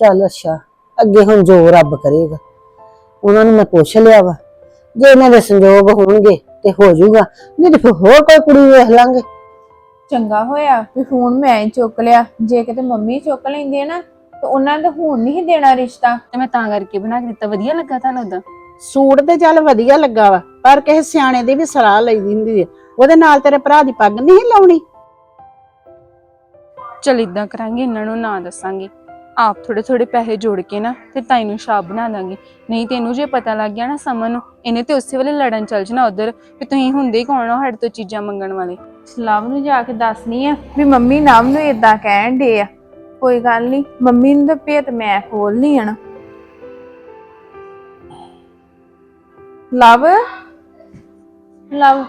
ਚੱਲ ਅੱਛਾ ਅੱਗੇ ਹੁਣ ਜੋ ਰੱਬ ਕਰੇਗਾ। ਉਹਨਾਂ ਨੂੰ ਮੈਂ ਪੁੱਛ ਲਿਆ ਵਾ ਜੇ ਇਹਨਾਂ ਦੇ ਸੰਜੋਗ ਹੋਣਗੇ ਤੇ ਹੋ ਜਾਊਗਾ ਨਹੀਂ ਤੇ ਫਿਰ ਹੋਰ ਕੋਈ ਕੁੜੀ ਵੇਖ ਲਾਂਗੇ। ਚੰਗਾ ਹੋਇਆ ਵੀ ਫੋਨ ਮੈਂ ਹੀ ਚੁੱਕ ਲਿਆ ਜੇ ਕਿਤੇ ਮੰਮੀ ਚੁੱਕ ਲੈਂਦੀ ਨਾ ਤਾਂ ਉਹਨਾਂ ਦਾ ਹੁਣ ਨਹੀਂ ਦੇਣਾ ਰਿਸ਼ਤਾ। ਤੇ ਮੈਂ ਤਾਂ ਕਰਕੇ ਬਣਾ ਕੇ ਦਿੱਤਾ ਵਧੀਆ ਲੱਗਾ ਤੁਹਾਨੂੰ ਉਦਾਂ ਸੂਟ ਤੇ ਚੱਲ ਵਧੀਆ ਲੱਗਾ ਵਾ ਪਰ ਕਿਸੇ ਸਿਆਣੇ ਦੀ ਵੀ ਸਲਾਹ ਲਈਦੀ ਹੁੰਦੀ ਹੈ ਉਹਦੇ ਨਾਲ ਤੇਰੇ ਭਰਾ ਦੀ ਪੱਗ ਨਹੀਂ ਲਾਉਣੀ? ਚਲ ਇਦਾਂ ਕਰਾਂਗੇ ਇਹਨਾਂ ਨੂੰ ਨਾ ਦੱਸਾਂਗੇ। ਆਪ ਥੋੜੇ ਥੋੜੇ ਪੈਸੇ ਜੋੜ ਕੇ ਨਾ ਤੇ ਤਾਈ ਨੂੰ ਸ਼ਾਪ ਬਣਾ ਦਾਂਗੇ। ਨਹੀਂ ਤੈਨੂੰ ਜੇ ਪਤਾ ਲੱਗ ਗਿਆ ਨਾ ਸਮਨ ਨੂੰ ਇਹਨੇ ਤੇ ਉਸੇ ਵੇਲੇ ਲੜਨ ਚੱਲ ਜਣਾ ਉਧਰ ਵੀ ਤੁਸੀਂ ਹੁੰਦੇ ਹੀ ਕੌਣ ਹੋ ਸਾਡੇ ਤੋਂ ਚੀਜ਼ਾਂ ਮੰਗਣ ਵਾਲੇ? ਲਵ ਨੂੰ ਜਾ ਕੇ ਦੱਸਣੀ ਆ ਵੀ ਮੰਮੀ ਨਾਮ ਨੂੰ ਇਦਾਂ ਕਹਿਣ ਦੇ ਆ। ਕੋਈ ਗੱਲ ਨਹੀਂ ਮੰਮੀ ਨੂੰ ਤਾਂ ਭੇਤ ਮੈਂ ਖੋਲਣੀ ਆ ਨਾ। ਲਵ? ਲਵ?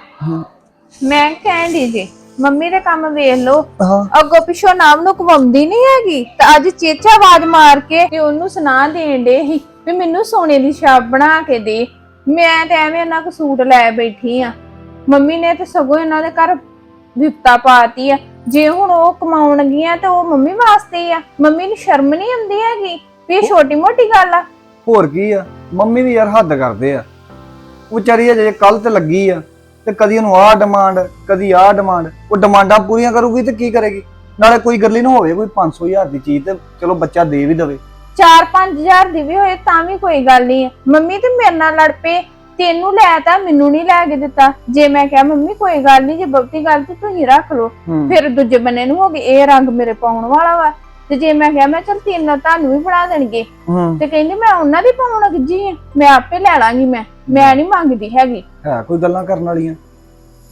ਮੈਂ ਕਹਿਣ ਦੀ ਜੀ? ਮੰਮੀ ਦੇ ਕੰਮ ਵੇਖ ਲਓ। ਹਾਂ। ਅੱਗੋਂ ਪਿੱਛੋਂ ਨਾਮ ਨੂੰ ਕਵਾਉਂਦੀ ਨਹੀਂ ਹੈਗੀ। ਤਾਂ ਅੱਜ ਚੇਚਾ ਆਵਾਜ਼ ਮਾਰ ਕੇ ਤੇ ਉਹਨੂੰ ਸੁਣਾ ਦੇਣ ਦੇ ਸੀ ਵੀ ਮੈਨੂੰ ਸੋਨੇ ਦੀ ਛਾਪ ਬਣਾ ਕੇ ਦੇ। ਮੈਂ ਤੇ ਐਵੇਂ ਇਹਨਾਂ ਕੋ ਸੂਟ ਲੈ ਬੈਠੀ ਆ। ਮੰਮੀ ਨੇ ਤੇ ਸਗੋਂ ਇਹਨਾਂ ਦੇ ਘਰ ਵਿਪਤਾ ਪਾਤੀ ਆ। ਜੇ ਹੁਣ ਉਹ ਕਮਾਉਣ ਗਈਆਂ ਤਾਂ ਉਹ ਮੰਮੀ ਵਾਸਤੇ ਹੀ ਆ। ਮੰਮੀ ਨੂੰ ਸ਼ਰਮ ਨਹੀਂ ਆਉਂਦੀ ਹੈਗੀ? ਵੀ ਇਹ ਛੋਟੀ ਮੋਟੀ ਗੱਲ ਆ। ਹੋਰ ਕੀ ਆ? ਮੰਮੀ ਵੀ ਯਾਰ ਹੱਦ ਕਰਦੇ ਆ। ਵਿਚਾਰੀ ਅਜੇ ਕੱਲ ਤੇ ਲੱਗੀ ਆ। ਤੇ ਕਦੀ ਉਹਨੂੰ ਆਹ ਡਿਮਾਂਡ ਕਦੀ ਆਹ ਡਿਮਾਂਡ ਉਹ ਡਿਮਾਂਡਾਂ ਪੂਰੀਆਂ ਕਰੂਗੀ ਤੇ ਕੀ ਕਰੇਗੀ? ਨਾਲੇ ਕੋਈ ਗੱਲ ਹੀ ਨਾ ਹੋਵੇ ਕੋਈ 500000 ਦੀ ਚੀਜ਼ ਤੇ ਚਲੋ ਬੱਚਾ ਦੇ ਵੀ ਦਵੇ। 4-5000 ਦੀ ਵੀ ਹੋਏ ਤਾਂ ਵੀ ਕੋਈ ਗੱਲ ਨਹੀਂ ਹੈ। ਮੰਮੀ ਤੇ ਮੇਰੇ ਨਾਲ ਲੜ ਪਏ। ਤੈਨੂੰ ਲੈ ਤਾਂ ਮੈਨੂੰ ਨਹੀਂ ਲੈ ਕੇ ਦਿੱਤਾ। ਜੇ ਮੈਂ ਕਿਹਾ ਮੰਮੀ ਕੋਈ ਗੱਲ ਨਹੀਂ ਜੇ ਬਹੁਤੀ ਗੱਲ ਤੇ ਤੁਸੀਂ ਰੱਖ ਲਓ। ਹੂੰ। ਫਿਰ ਦੂਜੇ ਬੰਨੇ ਨੂੰ ਹੋ ਗਈ ਇਹ ਰੰਗ ਮੇਰੇ ਪਾਉਣ ਵਾਲਾ ਵਾ। ਤੇ ਜੇ ਮੈਂ ਕਿਹਾ ਮੈਂ ਚਲ ਤੈਨੂੰ ਤੁਹਾਨੂੰ ਵੀ ਬਣਾ ਦੇਣਗੇ। ਹੂੰ। ਤੇ ਕਹਿੰਦੀ ਮੈਂ ਉਹਨਾਂ ਦੀ ਪਾਉਣ ਲੱਗੀ ਆ। ਮੈਂ ਆਪੇ ਲੈ ਲਾਂਗੀ ਮੈਂ। ਮੈਂ ਨਹੀਂ ਮੰਗਦੀ ਹੈਗੀ। ਹੈ ਕੋਈ ਗੱਲਾਂ ਕਰਨ ਵਾਲੀਆਂ?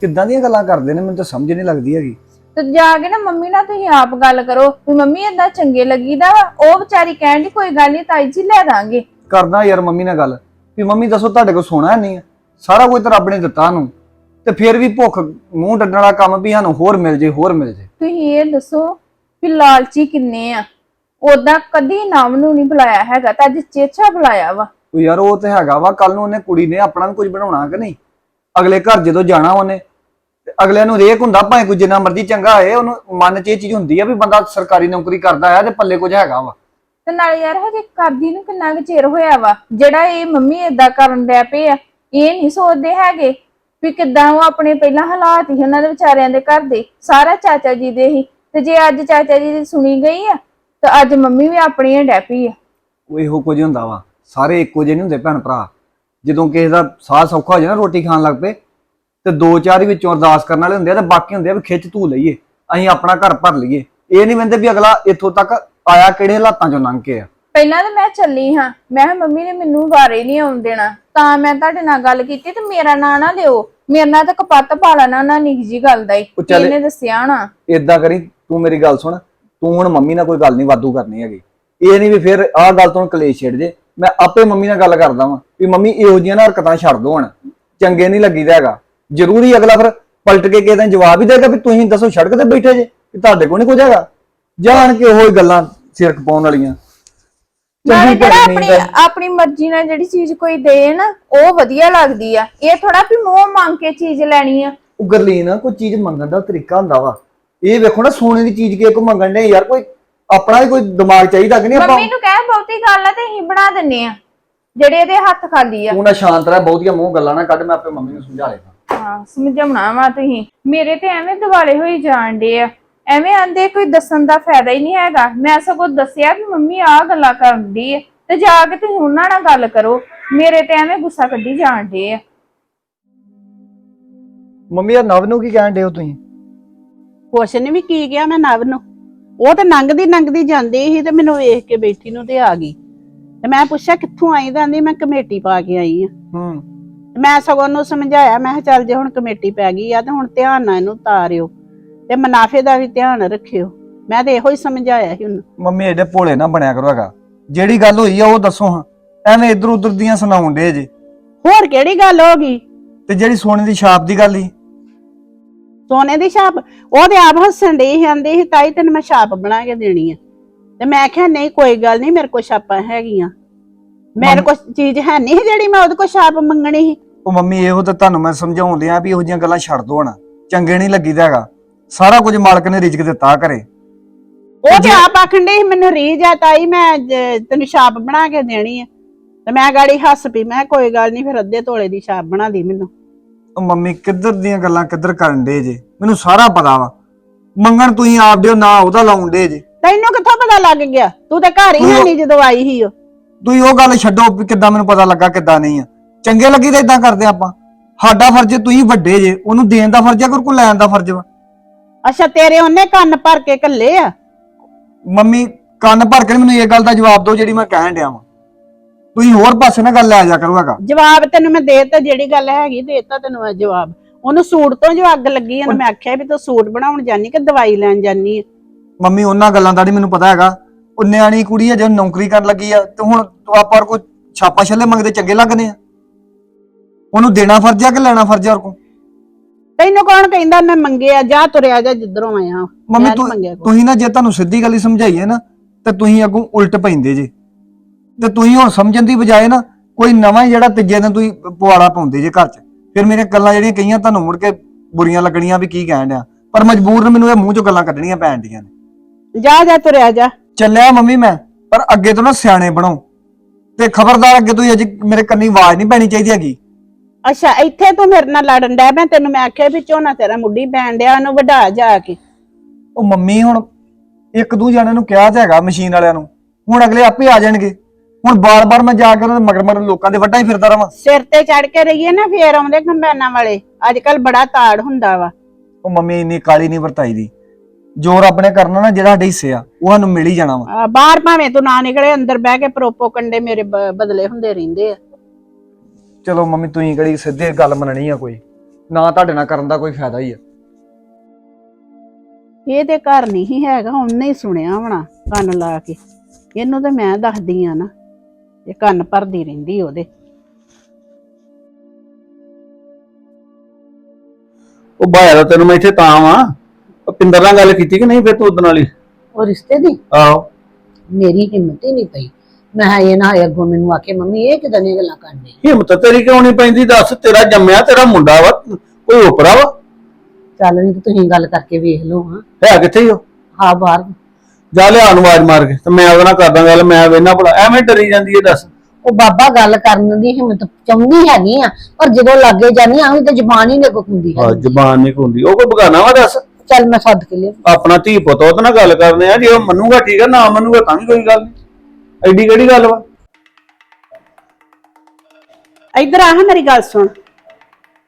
ਕਿੱਦਾਂ ਦੀਆਂ ਗੱਲਾਂ ਕਰਦੇ ਨੇ? ਮੈਨੂੰ ਤਾਂ ਸਮਝ ਨਹੀਂ ਲੱਗਦੀ ਹੈਗੀ। ਤੇ ਜਾ ਕੇ ਨਾ ਮੰਮੀ ਨਾਲ ਤੁਸੀਂ ਆਪ ਗੱਲ ਕਰੋ। ਵੀ ਮੰਮੀ ਏਦਾਂ ਚੰਗੇ ਲੱਗੀਦਾ ਵਾ ਉਹ ਵਿਚਾਰੀ ਕਹਿਣ ਦੀ ਕੋਈ ਗੱਲ ਨਹੀਂ ਤਾਈ ਜੀ ਲੈ ਦਾਂਗੇ। ਕਰਦਾ ਯਾਰ ਮੰਮੀ ਨਾਲ ਗੱਲ। ਵੀ ਮੰਮੀ ਦੱਸੋ ਤੁਹਾਡੇ ਕੋਲ ਸੋਨਾ ਹੈ ਨਹੀਂ ਆ ਸਾਰਾ ਕੁਝ ਤਾਂ ਰੱਬ ਨੇ ਦਿੱਤਾ ਨੂੰ ਤੇ ਫਿਰ ਵੀ ਭੁੱਖ ਮੂੰਹ ਡੱਡਣ ਵਾਲਾ ਕੰਮ ਵੀ ਸਾਨੂੰ ਹੋਰ ਮਿਲ ਜੇ ਹੋਰ ਮਿਲ ਜੇ। ਤੁਸੀਂ ਇਹ ਦੱਸੋ ਵੀ ਲਾਲਚੀ ਕਿੰਨੇ ਆ? ਉਦਾਂ ਕਦੀ ਨਾਮ ਨੂੰ ਨਹੀਂ ਬੁਲਾਇਆ ਹੈਗਾ ਤਾਂ ਅੱਜ ਚੇਚਾ ਬੁਲਾਇਆ ਵਾ। ਉਹ ਯਾਰ ਉਹ ਤੇ ਹੈਗਾ ਵਾ ਕੱਲ ਨੂੰ ਉਹਨੇ ਕੁੜੀ ਨੇ ਆਪਣਾ ਵੀ ਕੁਝ ਬਣਾਉਣਾ ਕਿ ਨਹੀਂ? ਅਗਲੇ ਘਰ ਜਦੋਂ ਜਾਣਾ ਉਹਨੇ ਤੇ ਅਗਲਿਆਂ ਨੂੰ ਰੇਕ ਹੁੰਦਾ ਭਾਵੇਂ ਕੋਈ ਜਿੰਨਾ ਮਰਜ਼ੀ ਚੰਗਾ ਹੋਏ ਉਹਨੂੰ ਮਨ 'ਚ ਇਹ ਚੀਜ਼ ਹੁੰਦੀ ਆ ਵੀ ਬੰਦਾ ਸਰਕਾਰੀ ਨੌਕਰੀ ਕਰਦਾ ਆ ਤੇ ਪੱਲੇ ਕੁਝ ਹੈਗਾ ਵਾ। ਤੇ ਨਾਲੇ ਯਾਰ ਹਜੇ ਕਰਦੀ ਨੂੰ ਕਿੰਨਾ ਕੁ ਚਿਰ ਹੋਇਆ ਵਾ? ਜਿਹੜਾ ਇਹ ਮੰਮੀ ਏਦਾਂ ਕਰਨ ਡੈ ਪਏ ਆ ਇਹ ਨਹੀਂ ਸੋਚਦੇ ਹੈਗੇ ਵੀ ਕਿੱਦਾਂ ਉਹ ਆਪਣੇ ਪਹਿਲਾਂ ਹਾਲਾਤ ਹੀ ਉਹਨਾਂ ਦੇ ਵਿਚਾਰਿਆਂ ਦੇ ਘਰ ਦੇ ਸਾਰਾ ਚਾਚਾ ਜੀ ਦੇ ਹੀ। ਤੇ ਜੇ ਅੱਜ ਚਾਚਾ ਜੀ ਦੀ ਸੁਣੀ ਗਈ ਆ ਤਾਂ ਅੱਜ ਮੰਮੀ ਵੀ ਆਪਣੀਆਂ ਡੈ ਪਈ ਆ। ਉਹ ਇਹੋ ਕੁਝ ਹੁੰਦਾ ਵਾ। ਸਾਰੇ ਇੱਕੋ ਜਿਹੇ ਨਹੀਂ ਹੁੰਦੇ ਭੈਣ ਭਰਾ। ਜਦੋਂ ਕਿਸੇ ਦਾ ਸਾਹ ਸੌਖਾ ਹੋ ਨਾ ਰੋਟੀ ਖਾਣ ਲੱਗ ਪਏ ਤੇ ਦੋ ਚਾਰ ਹੀ ਵਿੱਚੋਂ ਅਰਦਾਸ ਕਰਨ ਵਾਲੇ ਹੁੰਦੇ ਆ ਤੇ ਬਾਕੀ ਹੁੰਦੇ ਆ ਵੀ ਖਿੱਚ ਧੂ ਲਈਏ ਅਸੀਂ ਆਪਣਾ ਘਰ ਭਰ ਲਈਏ। ਇਹ ਨਹੀਂ ਵੰਦੇ ਵੀ ਅਗਲਾ ਇੱਥੋਂ ਤੱਕ ਆਇਆ ਕਿਹੜੇ ਹਾਲਾਤਾਂ ਚੋਂ ਲੰਘ ਕੇ ਆ। ਪਹਿਲਾਂ ਤਾਂ ਮੈਂ ਚੱਲੀ ਹਾਂ। ਮੈਂ ਕਿਹਾ ਮੰਮੀ ਨੇ ਮੈਨੂੰ ਵਾਰੇ ਨਹੀਂ ਆਉਣ ਦੇਣਾ। ਤਾਂ ਮੈਂ ਤੁਹਾਡੇ ਨਾਲ ਗੱਲ ਕੀਤੀ ਤੇ ਮੇਰਾ ਨਾਂ ਨਾ ਲਿਓ। ਮੇਰੇ ਨਾਲ ਤਾਂ ਕਪੱਤ ਪਾ ਲੈਣਾ ਨਾ ਨਿੱਕੀ ਜੀ ਗੱਲ ਦਾ ਹੀ। ਉਹ ਚੱਲ- ਇਹਨੇ ਦੱਸਿਆ ਨਾ। ਇਦਾਂ ਕਰੀ ਤੂੰ ਮੇਰੀ ਗੱਲ ਸੁਣ। ਤੂੰ ਹੁਣ ਮੰਮੀ ਨਾਲ ਕੋਈ ਗੱਲ ਨਹੀਂ ਵਾਧੂ ਕਰਨੀ ਹੈਗੀ। ਇਹ ਨਹੀਂ ਵੀ ਫਿਰ ਆਹ ਗੱਲ ਤੋਂ ਕਲੇਸ਼ ਛੇੜ ਜੇ। ਮੈਂ ਆਪੇ ਮੰਮੀ ਨਾਲ ਗੱਲ ਕਰਦਾ ਵਾਂ ਵੀ ਮੰਮੀ ਇਹੋ ਜਿਹੀਆਂ ਨਾ ਹਰਕਤਾਂ ਛੱਡ ਦੋ ਹੁਣ ਚੰਗੇ ਨਹੀਂ ਲੱਗੀਦਾ ਹੈਗਾ। ਜ਼ਰੂਰੀ ਅਗਲਾ ਫਿਰ ਪਲਟ ਕੇ ਕਿਸੇ ਜਵਾਬ ਹੀ ਦੇਗਾ ਵੀ ਤੁਸੀਂ ਦੱਸੋ ਸੜਕ ਤੇ ਬੈਠੇ ਜੇ ਕਿ ਤੁਹਾਡੇ ਕੋਲ ਨਹੀਂ ਕੁਝ ਹੈਗਾ। ਜਾਣ ਕੇ ਉਹ ਗੱਲਾਂ ਸਿਰ ਖਪਾਉਣ ਵਾਲੀਆਂ। ਨਾਲੇ ਚੰਗੀ ਜਿਹੜਾ ਭਲੀ ਆਪਣੀ ਨੀਂਦ ਆ। ਆਪਣੀ ਮਰਜ਼ੀ ਨਾਲ ਜਿਹੜੀ ਚੀਜ਼ ਕੋਈ ਦੇ ਨਾ ਉਹ ਵਧੀਆ ਲੱਗਦੀ ਆ। ਇਹ ਥੋੜਾ ਵੀ ਮੂੰਹ ਮੰਗ ਕੇ ਚੀਜ਼ ਲੈਣੀ ਆ। ਉਹ ਗਰਲੀਨ ਕੋਈ ਚੀਜ਼ ਮੰਗਣ ਦਾ ਤਰੀਕਾ ਹੁੰਦਾ ਵਾ। ਇਹ ਵੇਖੋ ਨਾ ਸੋਨੇ ਦੀ ਚੀਜ਼ ਕੇ ਕੋ ਮੰਗਣ ਦੇ ਯਾਰ ਕੋਈ ਆਪਣਾ ਵੀ ਕੋਈ ਦਿਮਾਗ ਚਾਹੀਦਾ ਕਿ ਨਹੀਂ ਆਪਾਂ ਮੰਮੀ ਨੂੰ ਕਹਿ ਬਹੁਤੀ ਗੱਲ ਆ ਤੇ ਅਸੀਂ ਬਣਾ ਦਿੰਨੇ ਆ। ਜਿਹੜੇ ਇਹਦੇ ਹੱਥ ਖਾਲੀ ਆ। ਤੂੰ ਨਾ ਸ਼ਾਂਤ ਰਹਿ ਬਹੁਤੀਆਂ ਮੂੰਹ ਗੱਲਾਂ ਨਾ ਕੱਢ ਮੈਂ ਆਪੇ ਮੰਮੀ ਨੂੰ ਸਮਝਾ ਲੇਗਾ ਹਾਂ ਸਮਝਾਉਣਾ ਵਾ ਤੁਸੀਂ। ਮੇਰੇ ਤੇ ਐਵੇਂ ਦਿਵਾਲੇ ਹੋਈ ਜਾਣ ਡੇ ਆ। ਐਵੇਂ ਆਂਦੇ ਕੋਈ ਦੱਸਣ ਦਾ ਫਾਇਦਾ ਹੀ ਨਹੀਂ ਹੈਗਾ। ਮੈਂ ਸਗੋਂ ਦੱਸਿਆ ਵੀ ਮੰਮੀ ਆਹ ਗੱਲਾਂ ਕਰਦੀ ਆ। ਤੇ ਜਾ ਕੇ ਤੁਸੀਂ ਉਹਨਾਂ ਨਾਲ ਗੱਲ ਕਰੋ। ਮੇਰੇ ਤੇ ਐਵੇਂ ਗੁੱਸਾ ਕੱਢੀ ਜਾਣ ਡੇ ਆ। ਮੰਮੀ ਯਾਰ ਨਵ ਨੂੰ ਕੀ ਕਹਿਣ ਦੇ ਹੋ ਤੁਸੀਂ? ਕੁਛ ਨੇ ਵੀ ਕੀ ਗਿਆ ਮੈਂ ਨਵ ਨੂੰ। ਉਹ ਤੇ ਨੰਗਦੀ ਨੰਗਦੀ ਜਾਂਦੀ ਸੀ ਤੇ ਮੈਨੂੰ ਵੇਖ ਕੇ ਬੈਠੀ ਨੂੰ ਤੇ ਆ ਗਈ। ਤੇ ਮੈਂ ਪੁੱਛਿਆ ਕਿੱਥੋਂ ਆਈ ਤਾਂ ਆਂਦੀ ਮੈਂ ਕਮੇਟੀ ਪਾ ਕੇ ਆਈ ਆ। ਹੂੰ। ਮੈਂ ਸਗੋਂ ਉਹਨੂੰ ਸਮਝਾਇਆ ਮੈਂ ਕਿਹਾ ਚੱਲ ਜੇ ਹੁਣ ਕਮੇਟੀ ਪੈ ਗਈ ਆ ਤੇ ਹੁਣ ਧਿਆਨ ਨਾਲ ਇਹਨੂੰ ਤਾਰਿਓ ਤੇ ਮੁਨਾਫੇ ਦਾ ਵੀ ਧਿਆਨ ਰੱਖਿਓ। ਮੈਂ ਤੇ ਇਹੋ ਹੀ ਸਮਝਾਇਆ ਸੀ ਉਹਨੂੰ। ਮੰਮੀ ਐਡੇ ਭੋਲੇ ਨਾ ਬਣਿਆ ਕਰੋ ਹੈਗਾ। ਜਿਹੜੀ ਗੱਲ ਹੋਈ ਆ ਉਹ ਦੱਸੋ ਹਾਂ। ਐਵੇਂ ਇਧਰ ਉਧਰ ਦੀਆਂ ਸੁਣਾਉਣ ਦੇ ਜੇ। ਹੋਰ ਕਿਹੜੀ ਗੱਲ ਹੋ ਗਈ? ਤੇ ਜਿਹੜੀ ਸੋਨੇ ਦੀ ਛਾਪ ਦੀ ਗੱਲ ਹੀ ਸੋਨੇ ਦੀ ਛਾਪ ਉਹ ਤੇ ਆਪ ਹੱਸਣ ਡਈ ਆਂਦੀ ਸੀ ਤਾਈ ਤੈਨੂੰ ਮੈਂ ਛਾਪ ਬਣਾ ਕੇ ਦੇਣੀ ਆ। ਤੇ ਮੈਂ ਕਿਹਾ ਨਹੀਂ ਕੋਈ ਗੱਲ ਨਹੀਂ ਮੇਰੇ ਕੋਲ ਛਾਪਾਂ ਹੈਗੀਆਂ। ਮੇਰੇ ਕੋਲ ਚੀਜ਼ ਹੈ ਨਹੀਂ ਜਿਹੜੀ ਮੈਂ ਉਹਦੇ ਕੋਲ ਛਾਪ ਮੰਗਣੀ ਸੀ। ਉਹ ਮੰਮੀ ਇਹੋ ਤਾਂ ਤੁਹਾਨੂੰ ਮੈਂ ਸਮਝਾਉਣ ਲਿਆ ਵੀ ਇਹੋ ਜਿਹੀਆਂ ਗੱਲਾਂ ਛੱਡ ਦੋ ਹਣਾ। ਚੰਗੇ ਨਹੀਂ ਲੱਗੀਦਾ ਹੈਗਾ। ਸਾਰਾ ਕੁਝ ਮਾਲਕ ਨੇ ਰਿਜ਼ਕ ਦਿੱਤਾ ਘਰੇ। ਉਹ ਤੇ ਆਪ ਆਖਣ ਡਈ ਸੀ ਮੈਨੂੰ ਰੀਝ ਆ ਤਾਈ ਮੈਂ ਜ- ਤੈਨੂੰ ਛਾਪ ਬਣਾ ਕੇ ਦੇਣੀ ਆ। ਤੇ ਮੈਂ ਗਾੜੀ ਹੱਸ ਪਈ ਮੈਂ ਕਿਹਾ ਕੋਈ ਗੱਲ ਨਹੀਂ ਫਿਰ ਅੱਧੇ ਤੋਲੇ ਦੀ ਛਾਪ ਬਣਾ ਦੀ ਮੈਨੂੰ। ਉਹ ਮੰਮੀ ਕਿੱਧਰ ਦੀਆਂ ਗੱਲਾਂ ਕਿੱਧਰ ਕਰਨ ਦੇ ਜੇ? ਮੈਨੂੰ ਸਾਰਾ ਪਤਾ ਵਾ। ਮੰਗਣ ਤੁਸੀਂ ਆਪ ਦਿਓ ਨਾ ਉਹਦਾ ਲਾਉਣ ਦੇ ਜੇ। ਤੈਨੂੰ ਕਿੱਥੋਂ ਪਤਾ ਲੱਗ ਗਿਆ? ਤੂੰ ਤੇ ਘਰ ਹੀ ਹੈ ਨਹੀਂ ਜਦੋਂ ਆਈ ਸੀ ਉਹ। ਤੁਸੀਂ ਉਹ ਗੱਲ ਛੱਡੋ ਵੀ ਕਿੱਦਾਂ ਮੈਨੂੰ ਪਤਾ ਲੱਗਾ ਕਿੱਦਾਂ ਨਹੀਂ ਆ। ਚੰਗੇ ਲੱਗੀ ਤਾਂ ਇਦਾਂ ਕਰਦੇ ਆਪਾਂ। ਸਾਡਾ ਫਰਜ਼ ਤੁਸੀਂ ਵੱਡੇ ਜੇ। ਉਹਨੂੰ ਦੇਣ ਦਾ ਫਰਜ਼ ਆ ਕਿ ਕੋ ਲੈਣ ਦਾ ਫਰਜ਼ ਵਾ? ਅੱਛਾ ਤੇਰੇ ਉਹਨੇ ਕੰਨ ਭਰ ਕੇ ਕੱਲੇ ਆ? ਮੰਮੀ ਕੰਨ ਭਰ ਕੇ ਮੈਨੂੰ ਇਹ ਗੱਲ ਦਾ ਜਵਾਬ ਦਿਓ ਜਿਹੜੀ ਮੈਂ ਕਹਿਣ ਡਿਆ ਵਾਂ। ਤੁਸੀਂ ਹੋਰ ਪਾਸੇ ਨਾ ਗੱਲ ਲੈ ਜਾ ਕਰੋ ਹੈਗਾ। ਜਵਾਬ ਤੈਨੂੰ ਮੈਂ ਦੇਤਾ ਜਿਹੜੀ ਗੱਲ ਹੈਗੀ ਦੇਤਾ ਤੈਨੂੰ ਮੈਂ ਜਵਾਬ। ਉਹਨੂੰ ਸੂਟ ਤੋਂ ਜੋ ਅੱਗ ਲੱਗੀ ਉਹਨੂੰ ਮੈਂ ਆਖਿਆ ਵੀ ਤੂੰ ਸੂਟ ਬਣਾਉਣ ਜਾਨੀ ਕਿ ਦਵਾਈ ਲੈਣ ਜਾਨੀ ਆ? ਮੰਮੀ ਉਹਨਾਂ ਗੱਲਾਂ ਦਾ ਨਹੀਂ ਮੈਨੂੰ ਪਤਾ ਹੈਗਾ। ਉਹ ਨਿਆਣੀ ਕੁੜੀ ਹੈ ਜੇ ਨੌਕਰੀ ਕਰਨ ਲੱਗੀ ਆ ਤੇ ਹੁਣ ਤੂੰ ਆਪਾਂ ਕੋ ਛਾਪਾ ਛੱਲੇ ਮੰਗਦੇ ਚੰਗੇ ਲੱਗਦੇ ਆ? ਉਹਨੂੰ ਦੇਣਾ ਫਰਜ਼ ਆ ਕਿ ਲੈਣਾ ਫਰਜ਼ ਆ ਉਹ ਕੋ? ਤੈਨੂੰ ਕੌਣ ਕਹਿੰਦਾ ਮੈਂ ਮੰਗਿਆ ਜਾ ਤੁਰਿਆ ਜਾ ਜਿੱਧਰੋਂ ਆਇਆ। ਮੰਮੀ ਤੂੰ। ਤੁਸੀਂ ਨਾ ਜੇ ਤੁਹਾਨੂੰ ਸਿੱਧੀ ਗੱਲ ਹੀ ਸਮਝਾਈਏ ਨਾ ਤੇ ਤੁਸੀਂ ਅੱਗੋਂ ਉਲਟ ਪੈਂਦੇ ਜੇ। ਤੇ ਤੁਸੀਂ ਹੁਣ ਸਮਝਣ ਦੀ ਬਜਾਏ ਨਾ ਕੋਈ ਨਵਾਂ ਹੀ ਜਿਹੜਾ ਤੀਜੇ ਦਿਨ ਤੁਸੀਂ ਪਵਾੜਾ ਪਾਉਂਦੇ ਜੇ ਘਰ 'ਚ ਫਿਰ ਮੇਰੀਆਂ ਗੱਲਾਂ ਜਿਹੜੀਆਂ ਕਹੀਆਂ ਤੁਹਾਨੂੰ ਮੁੜ ਕੇ ਬੁਰੀਆਂ ਲੱਗਣੀਆਂ ਵੀ ਕੀ ਕਹਿਣ ਡਿਆ। ਪਰ ਮਜਬੂਰ ਮੈਨੂੰ ਇਹ ਮੂੰਹ 'ਚੋਂ ਗੱਲਾਂ ਕੱਢਣੀਆਂ ਪੈਣ ਡੀਆਂ ਨੇ। ਜਾ ਜਾ ਤੁਰਿਆ ਜਾ। ਚੱਲਿਆ ਮੰਮੀ ਮੈਂ ਪਰ ਅੱਗੇ ਤੋਂ ਨਾ ਸਿਆਣੇ ਬਣੋ। ਤੇ ਖਬਰਦਾਰ ਅੱਗੇ ਤੋਂ ਅਜੇ ਮੇਰੇ ਕੰਨੀ ਆਵਾਜ਼ ਨਹੀਂ ਪੈਣੀ ਚਾਹੀਦੀ ਹੈਗੀ। ਅੱਛਾ ਇੱਥੇ ਤੂੰ ਮੇਰੇ ਨਾਲ ਲੜਨ ਡਿਆ ਮੈਂ ਤੈਨੂੰ ਮੈਂ ਆਖਿਆ ਵੀ ਝੋਨਾ ਤੇਰਾ ਮੁੱਢੀ ਪੈਣ ਡਿਆ ਉਹਨੂੰ ਵਢਾ ਜਾ ਕੇ। ਉਹ ਮੰਮੀ ਹੁਣ ਇੱਕ ਦੋ ਜਣਿਆਂ ਨੂੰ ਕਿਹਾ ਤਾਂ ਹੈਗਾ ਮਸ਼ੀਨ ਵਾਲਿਆਂ ਨੂੰ ਹੁਣ ਅਗਲੇ ਆਪੇ ਆ ਜਾਣਗੇ। ਹੁਣ ਬਾਰ-ਬਾਰ ਮੈਂ ਜਾ ਕੇ ਉਹਨਾਂ ਦੇ ਮਗਰ ਮਗਰ ਲੋਕਾਂ ਦੇ ਵੱਡਾ ਹੀ ਫਿਰਦਾ ਰਵਾਂ। ਸਿਰ ਤੇ ਚੜ ਕੇ ਰਹੀਏ ਨਾ ਫੇਰ ਆਉਂਦੇ ਕੰਬਾਈਨਾਂ ਵਾਲੇ। ਅੱਜ ਕੱਲ ਬੜਾ ਤਾੜ ਹੁੰਦਾ ਵਾ। ਉਹ ਮੰਮੀ ਇੰਨੀ ਕਾਲੀ ਨਹੀਂ ਵਰਤਾਈ ਦੀ। ਜੋ ਰੱਬ ਨੇ ਕਰਨਾ ਨਾ ਜਿਹੜਾ ਸਾਡੇ ਹਿੱਸੇ ਆ ਉਹ ਸਾਨੂੰ ਮਿਲ ਹੀ ਜਾਣਾ ਵਾ। ਬਾਹਰ ਭਾਵੇਂ ਤੂੰ ਨਾ ਨਿਕਲੇ ਅੰਦਰ ਬਹਿ ਕੇ ਪਰੋਪੋ ਕੰਡੇ ਮੇਰੇ ਬ- ਬਦਲੇ ਹੁੰਦੇ ਰਹਿੰਦੇ ਆ। ਚਲੋ ਮੰਮੀ ਤੁਸੀਂ ਕਿਹੜੀ ਸਿੱਧੀ ਗੱਲ ਮੰਨਣੀ ਆ ਕੋਈ। ਨਾ ਤੁਹਾਡੇ ਨਾਲ ਕਰਨ ਦਾ ਕੋਈ ਫਾਇਦਾ ਹੀ ਆ। ਇਹ ਤੇ ਘਰ ਨਹੀਂ ਹੈਗਾ ਉਹਨੇ ਹੀ ਸੁਣਿਆ ਹੋਣਾ ਕੰਨ ਲਾ ਕੇ। ਇਹਨੂੰ ਤੇ ਮੈਂ ਦੱਸਦੀ ਆ ਨਾ। ਇਹ ਕੰਨ ਭਰਦੀ ਰਹਿੰਦੀ ਉਹਦੇ। ਉਹ ਦਾ ਤੈਨੂੰ ਮੈਂ ਇੱਥੇ ਤਾਂ ਵਾਂ। ਉਹ ਪਿੰਦਰ ਨਾਲ ਗੱਲ ਕੀਤੀ ਕਿ ਨਹੀਂ ਫਿਰ ਤੂੰ ਉਹਦੇ ਨਾਲ ਹੀ ਉਹ ਰਿਸ਼ਤੇ ਦੀ? ਆਹੋ। ਮੇਰੀ ਹਿੰਮਤ ਹੀ ਨਹੀਂ ਪਈ। ਮੈਂ ਕਿਹਾ ਇਹ ਨਾ ਹੋਏ ਅੱਗੋਂ ਮੈਨੂੰ ਆਖੇ ਮੰਮੀ ਇਹ ਕਿਦਾਂ ਦੀਆਂ ਗੱਲਾਂ ਕਰਨੀ ਹਿੰਮਤ ਤੇਰੀ ਕਿਉਂ ਨਹੀਂ ਪੈਂਦੀ? ਦੱਸ ਤੇਰਾ ਜੰਮਿਆ ਤੇਰਾ ਮੁੰਡਾ ਵਾ ਕੋਈ ਉਪਰਾ ਵਾ? ਚੱਲ ਨਹੀਂ ਤੇ ਤੁਸੀਂ ਗੱਲ ਕਰਕੇ ਵੇਖ ਲਓ ਹਾਂ। ਹੈ ਕਿੱਥੇ ਹੀ ਉਹ? ਹਾਂ ਬਾਹਰ। ਜਾ ਲਿਆ ਨੂੰ ਆਵਾਜ਼ ਮਾਰ ਕੇ ਤੇ ਮੈਂ ਉਹਦੇ ਨਾਲ ਕਰਦਾ ਗੱਲ ਮੈਂ ਵੇਨਾ ਭਲਾ ਐਵੇਂ ਡਰੀ ਜਾਂਦੀ ਹੈ ਦੱਸ। ਉਹ ਬਾਬਾ ਗੱਲ ਕਰਨ ਦੀ ਹਿੰਮਤ ਚਾਹੁੰਦੀ ਹੈਗੀ ਆ ਪਰ ਜਦੋਂ ਲੱਗੇ ਜਾਂਦੀ ਆ ਤੇ ਜ਼ਬਾਨ ਹੀ ਨਹੀਂ ਕੁੰਦੀ ਹਾਂ ਜ਼ਬਾਨ ਨਹੀਂ ਹੁੰਦੀ ਉਹ ਕੋਈ ਬਗਾਨਾ ਵਾ ਦੱਸ? ਚੱਲ ਮੈਂ ਸੱਦ ਕੇ ਲਿਆ ਆਪਣਾ ਧੀ ਪੁੱਤ ਉਹਦੇ ਨਾਲ ਗੱਲ ਕਰਨੇ ਆ ਜੇ ਉਹ ਮੰਨੂਗਾ ਠੀਕ ਹੈ ਨਾ ਮੰਨੂਗਾ ਤਾਂ ਵੀ ਕੋਈ ਗੱਲ ਨਹੀਂ। ਐਡੀ ਕਿਹੜੀ ਗੱਲ ਵਾ? ਇੱਧਰ ਆ ਹਾਂ ਮੇਰੀ ਗੱਲ ਸੁਣ।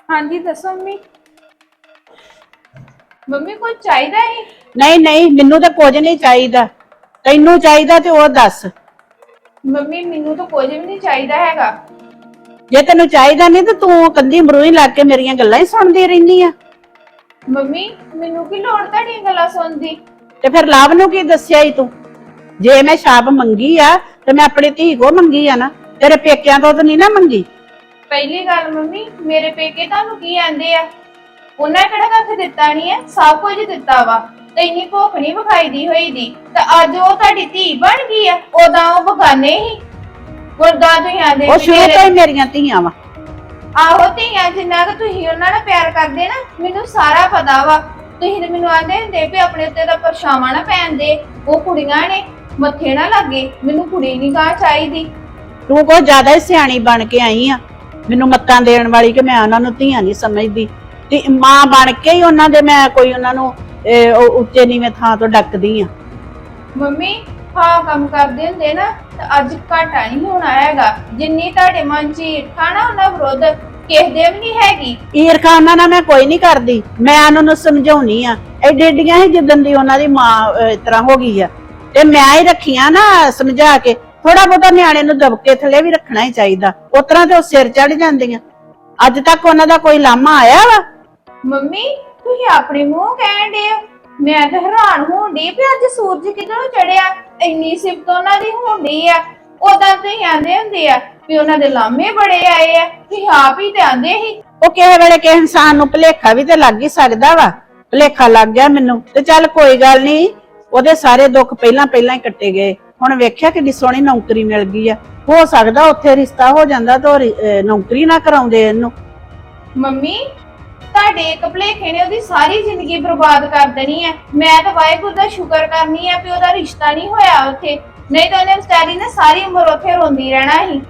ਹਾਂਜੀ ਦੱਸੋ ਮੰਮੀ। ਮੰਮੀ ਕੁਝ ਚਾਹੀਦਾ ਹੈ ਨਹੀਂ ਨਹੀਂ ਮੈਨੂੰ ਤਾਂ ਕੁਝ ਨਹੀਂ ਚਾਹੀਦਾ। ਤੈਨੂੰ ਚਾਹੀਦਾ ਤੇ ਉਹ ਦੱਸ। ਮੰਮੀ ਮੈਨੂੰ ਤਾਂ ਕੁਝ ਵੀ ਨਹੀਂ ਚਾਹੀਦਾ ਹੈਗਾ। ਜੇ ਤੈਨੂੰ ਚਾਹੀਦਾ ਨਹੀਂ ਤੇ ਤੂੰ ਕੰਦੀ ਮਰੂਈ ਲੱਗ ਕੇ ਮੇਰੀਆਂ ਗੱਲਾਂ ਹੀ ਸੁਣਦੀ ਰਹਿੰਦੀ ਆ। ਮੰਮੀ ਮੈਨੂੰ ਕੀ ਲੋੜ ਤੁਹਾਡੀਆਂ ਗੱਲਾਂ ਸੁਣਨ ਦੀ? ਤੇ ਫਿਰ ਲਾਭ ਨੂੰ ਕੀ ਦੱਸਿਆ ਈ ਤੂੰ? ਜੇ ਮੈਂ ਛਾਪ ਮੰਗੀ ਆ ਤੇ ਮੈਂ ਆਪਣੀ ਧੀ ਕੋ ਮੰਗੀ ਆ ਨਾ ਤੇਰੇ ਪੇਕਿਆਂ ਤੋਂ ਤਾਂ ਨਹੀਂ ਨਾ ਮੰਗੀ? ਪਹਿਲੀ ਗੱਲ ਮੰਮੀ ਮੇਰੇ ਪੇਕੇ ਤੁਹਾਨੂੰ ਕੀ ਆਂਦੇ ਆ? ਉਹਨਾਂ ਕਿਹੜਾ ਕੱਖ ਦਿੱਤਾ ਨਹੀਂ ਹੈ ਸਭ ਕੁਝ ਦਿੱਤਾ ਵਾ। ਤੇ ਇੰਨੀ ਭੁੱਖ ਨਹੀਂ ਵਿਖਾਈ ਦੀ ਹੋਈ ਦੀ। ਤੇ ਅੱਜ ਉਹ ਤੁਹਾਡੀ ਧੀ ਬਣ ਗਈ ਆ ਉਦਾਂ ਉਹ ਬਗਾਨੇ ਹੀ। ਉਦਾਂ ਤੁਸੀਂ ਆਂਦੇ ਉਹ ਸ਼ੁਰੂ ਤੋਂ ਹੀ ਮੇਰੀਆਂ ਧੀਆਂ ਵਾ। ਆਹੋ ਧੀਆਂ ਜਿੰਨਾ ਕਿ ਤੁਸੀਂ ਉਹਨਾਂ ਨਾਲ ਪਿਆਰ ਕਰਦੇ ਨਾ ਮੈਨੂੰ ਸਾਰਾ ਪਤਾ ਵਾ। ਤੁਸੀਂ ਤੇ ਮੈਨੂੰ ਆਂਦੇ ਹੁੰਦੇ ਵੀ ਆਪਣੇ ਉੱਤੇ ਦਾ ਪਰਛਾਵਾਂ ਨਾ ਪੈਣ ਦੇ। ਉਹ ਕੁੜੀਆਂ ਨੇ ਮੱਥੇ ਨਾ ਲੱਗੇ। ਮੈਨੂੰ ਕੁੜੀ ਨਹੀਂ ਕਾ ਚਾਹੀਦੀ। ਤੂੰ ਕੋ ਜ਼ਿਆਦਾ ਹੀ ਸਿਆਣੀ ਬਣ ਕੇ ਆਈ ਆ। ਮੈਨੂੰ ਮੱਤਾਂ ਦੇਣ ਵਾਲੀ ਕਿ ਮੈਂ ਉਹਨਾਂ ਨੂੰ ਧੀਆਂ ਨਹੀਂ ਸਮਝਦੀ। ਤੇ ਮਾਂ ਬਣ ਕੇ ਹੀ ਉਹਨਾਂ ਦੇ ਮੈਂ ਕੋਈ ਉਹਨਾਂ ਨੂੰ ਇਹ, ਉਹ ਉੱਚੇ ਨੀਵੇਂ ਥਾਂ ਤੋਂ ਡੱਕਦੀ ਆ ਮੰਮੀ ਹਾਂ ਕੰਮ ਕਰਦੇ ਹੁੰਦੇ ਨਾ ਤਾਂ ਅੱਜ ਘਾਟਾ ਨਹੀਂ ਹੋਣਾ ਹੈਗਾ। ਜਿੰਨੀ ਤੁਹਾਡੇ ਮਨ 'ਚ ਈਰਖਾ ਨਾ ਉਹਨਾਂ ਵਿਰੁੱਧ ਕਿਸੇ ਦੇ ਵੀ ਨਹੀਂ ਹੈਗੀ। ਈਰਖਾ ਉਹਨਾਂ ਨਾਲ ਮੈਂ ਕੋਈ ਨਹੀਂ ਕਰਦੀ। ਮੈਂ ਉਹਨਾਂ ਨੂੰ ਸਮਝਾਉਣੀ ਆ। ਐਡੇ ਐਡੀਆਂ ਹੀ ਜਿੱਦਣ ਦੀ ਉਹਨਾਂ ਦੀ ਮਾਂ ਅਹ, ਇਸ ਤਰ੍ਹਾਂ ਹੋ ਗਈ ਆ। ਤੇ ਮੈਂ ਹੀ ਰੱਖੀਆਂ ਨਾ ਸਮਝਾ ਕੇ ਥੋੜਾ ਬਹੁਤਾ ਨਿਆਣੇ ਨੂੰ ਦਬਕੇ ਥੱਲੇ ਵੀ ਰੱਖਣਾ ਹੀ ਚਾਹੀਦਾ। ਉਸ ਤਰ੍ਹਾਂ ਤੇ ਉਹ ਸਿਰ ਚੜ ਜਾਂਦੀਆਂ। ਅੱਜ ਤੱਕ ਉਹਨਾਂ ਦਾ ਕੋਈ ਲਾਮਾ ਆਇਆ ਵਾ? ਮੰਮੀ ਤੁਸੀਂ ਆਪਣੇ ਮੂੰਹ ਕਹਿਣ ਦੇ ਮੈਂ ਤਾਂ ਹੈਰਾਨ ਹੋਣ ਡਈ ਵੀ ਅੱਜ ਸੂਰਜ ਕਿੱਧਰੋਂ ਚੜਿਆ? ਇੰਨੀ ਸਿਫਤ ਉਹਨਾਂ ਦੀ ਹੁੰਦੀ ਆ। ਉਦਾਂ ਤੁਸੀਂ ਆਂਦੇ ਹੁੰਦੇ ਆ ਵੀ ਉਹਨਾਂ ਦੇ ਲਾਮੇ ਬੜੇ ਆਏ ਆ। ਤੁਸੀਂ ਆਪ ਹੀ ਤੇ ਆਂਦੇ ਸੀ। ਉਹ ਕਿਸੇ ਵੇਲੇ ਕਿਸੇ ਇਨਸਾਨ ਨੂੰ ਭੁਲੇਖਾ ਵੀ ਤੇ ਲੱਗ ਹੀ ਸਕਦਾ ਵਾ। ਭੁਲੇਖਾ ਲੱਗ ਗਿਆ ਮੈਨੂੰ। ਤੇ ਚੱਲ ਕੋਈ ਗੱਲ ਨਹੀਂ ਉਹਦੇ ਸਾਰੇ ਦੁੱਖ ਪਹਿਲਾਂ ਪਹਿਲਾਂ ਹੀ ਕੱਟੇ ਗਏ। ਹੁਣ ਵੇਖਿਆ ਕਿੰਨੀ ਸੋਹਣੀ ਨੌਕਰੀ ਮਿਲ ਗਈ ਆ। ਹੋ ਸਕਦਾ ਉੱਥੇ ਰਿਸ਼ਤਾ ਹੋ ਜਾਂਦਾ ਤਾਂ ਉਹ ਰਿ- ਅਹ ਨੌਕਰੀ ਨਾ ਕਰਾਉਂਦੇ ਇਹਨੂੰ। ਮੰਮੀ ਤੁਹਾਡੇ ਇੱਕ ਭਲੇਖੇ ਨੇ ਉਹਦੀ ਸਾਰੀ ਜ਼ਿੰਦਗੀ ਬਰਬਾਦ ਕਰ ਦੇਣੀ ਹੈ। ਮੈਂ ਤਾਂ ਵਾਹਿਗੁਰੂ ਦਾ ਸ਼ੁਕਰ ਕਰਨੀ ਹੈ ਕਿ ਉਹਦਾ ਰਿਸ਼ਤਾ ਨਹੀਂ ਹੋਇਆ ਉੱਥੇ। ਨਹੀਂ ਤਾਂ ਉਹਨੇ ਵਿਚਾਰੀ ਨੇ ਸਾਰੀ ਉਮਰ ਉੱਥੇ ਰੋਂਦੀ ਰਹਿਣਾ ਸੀ।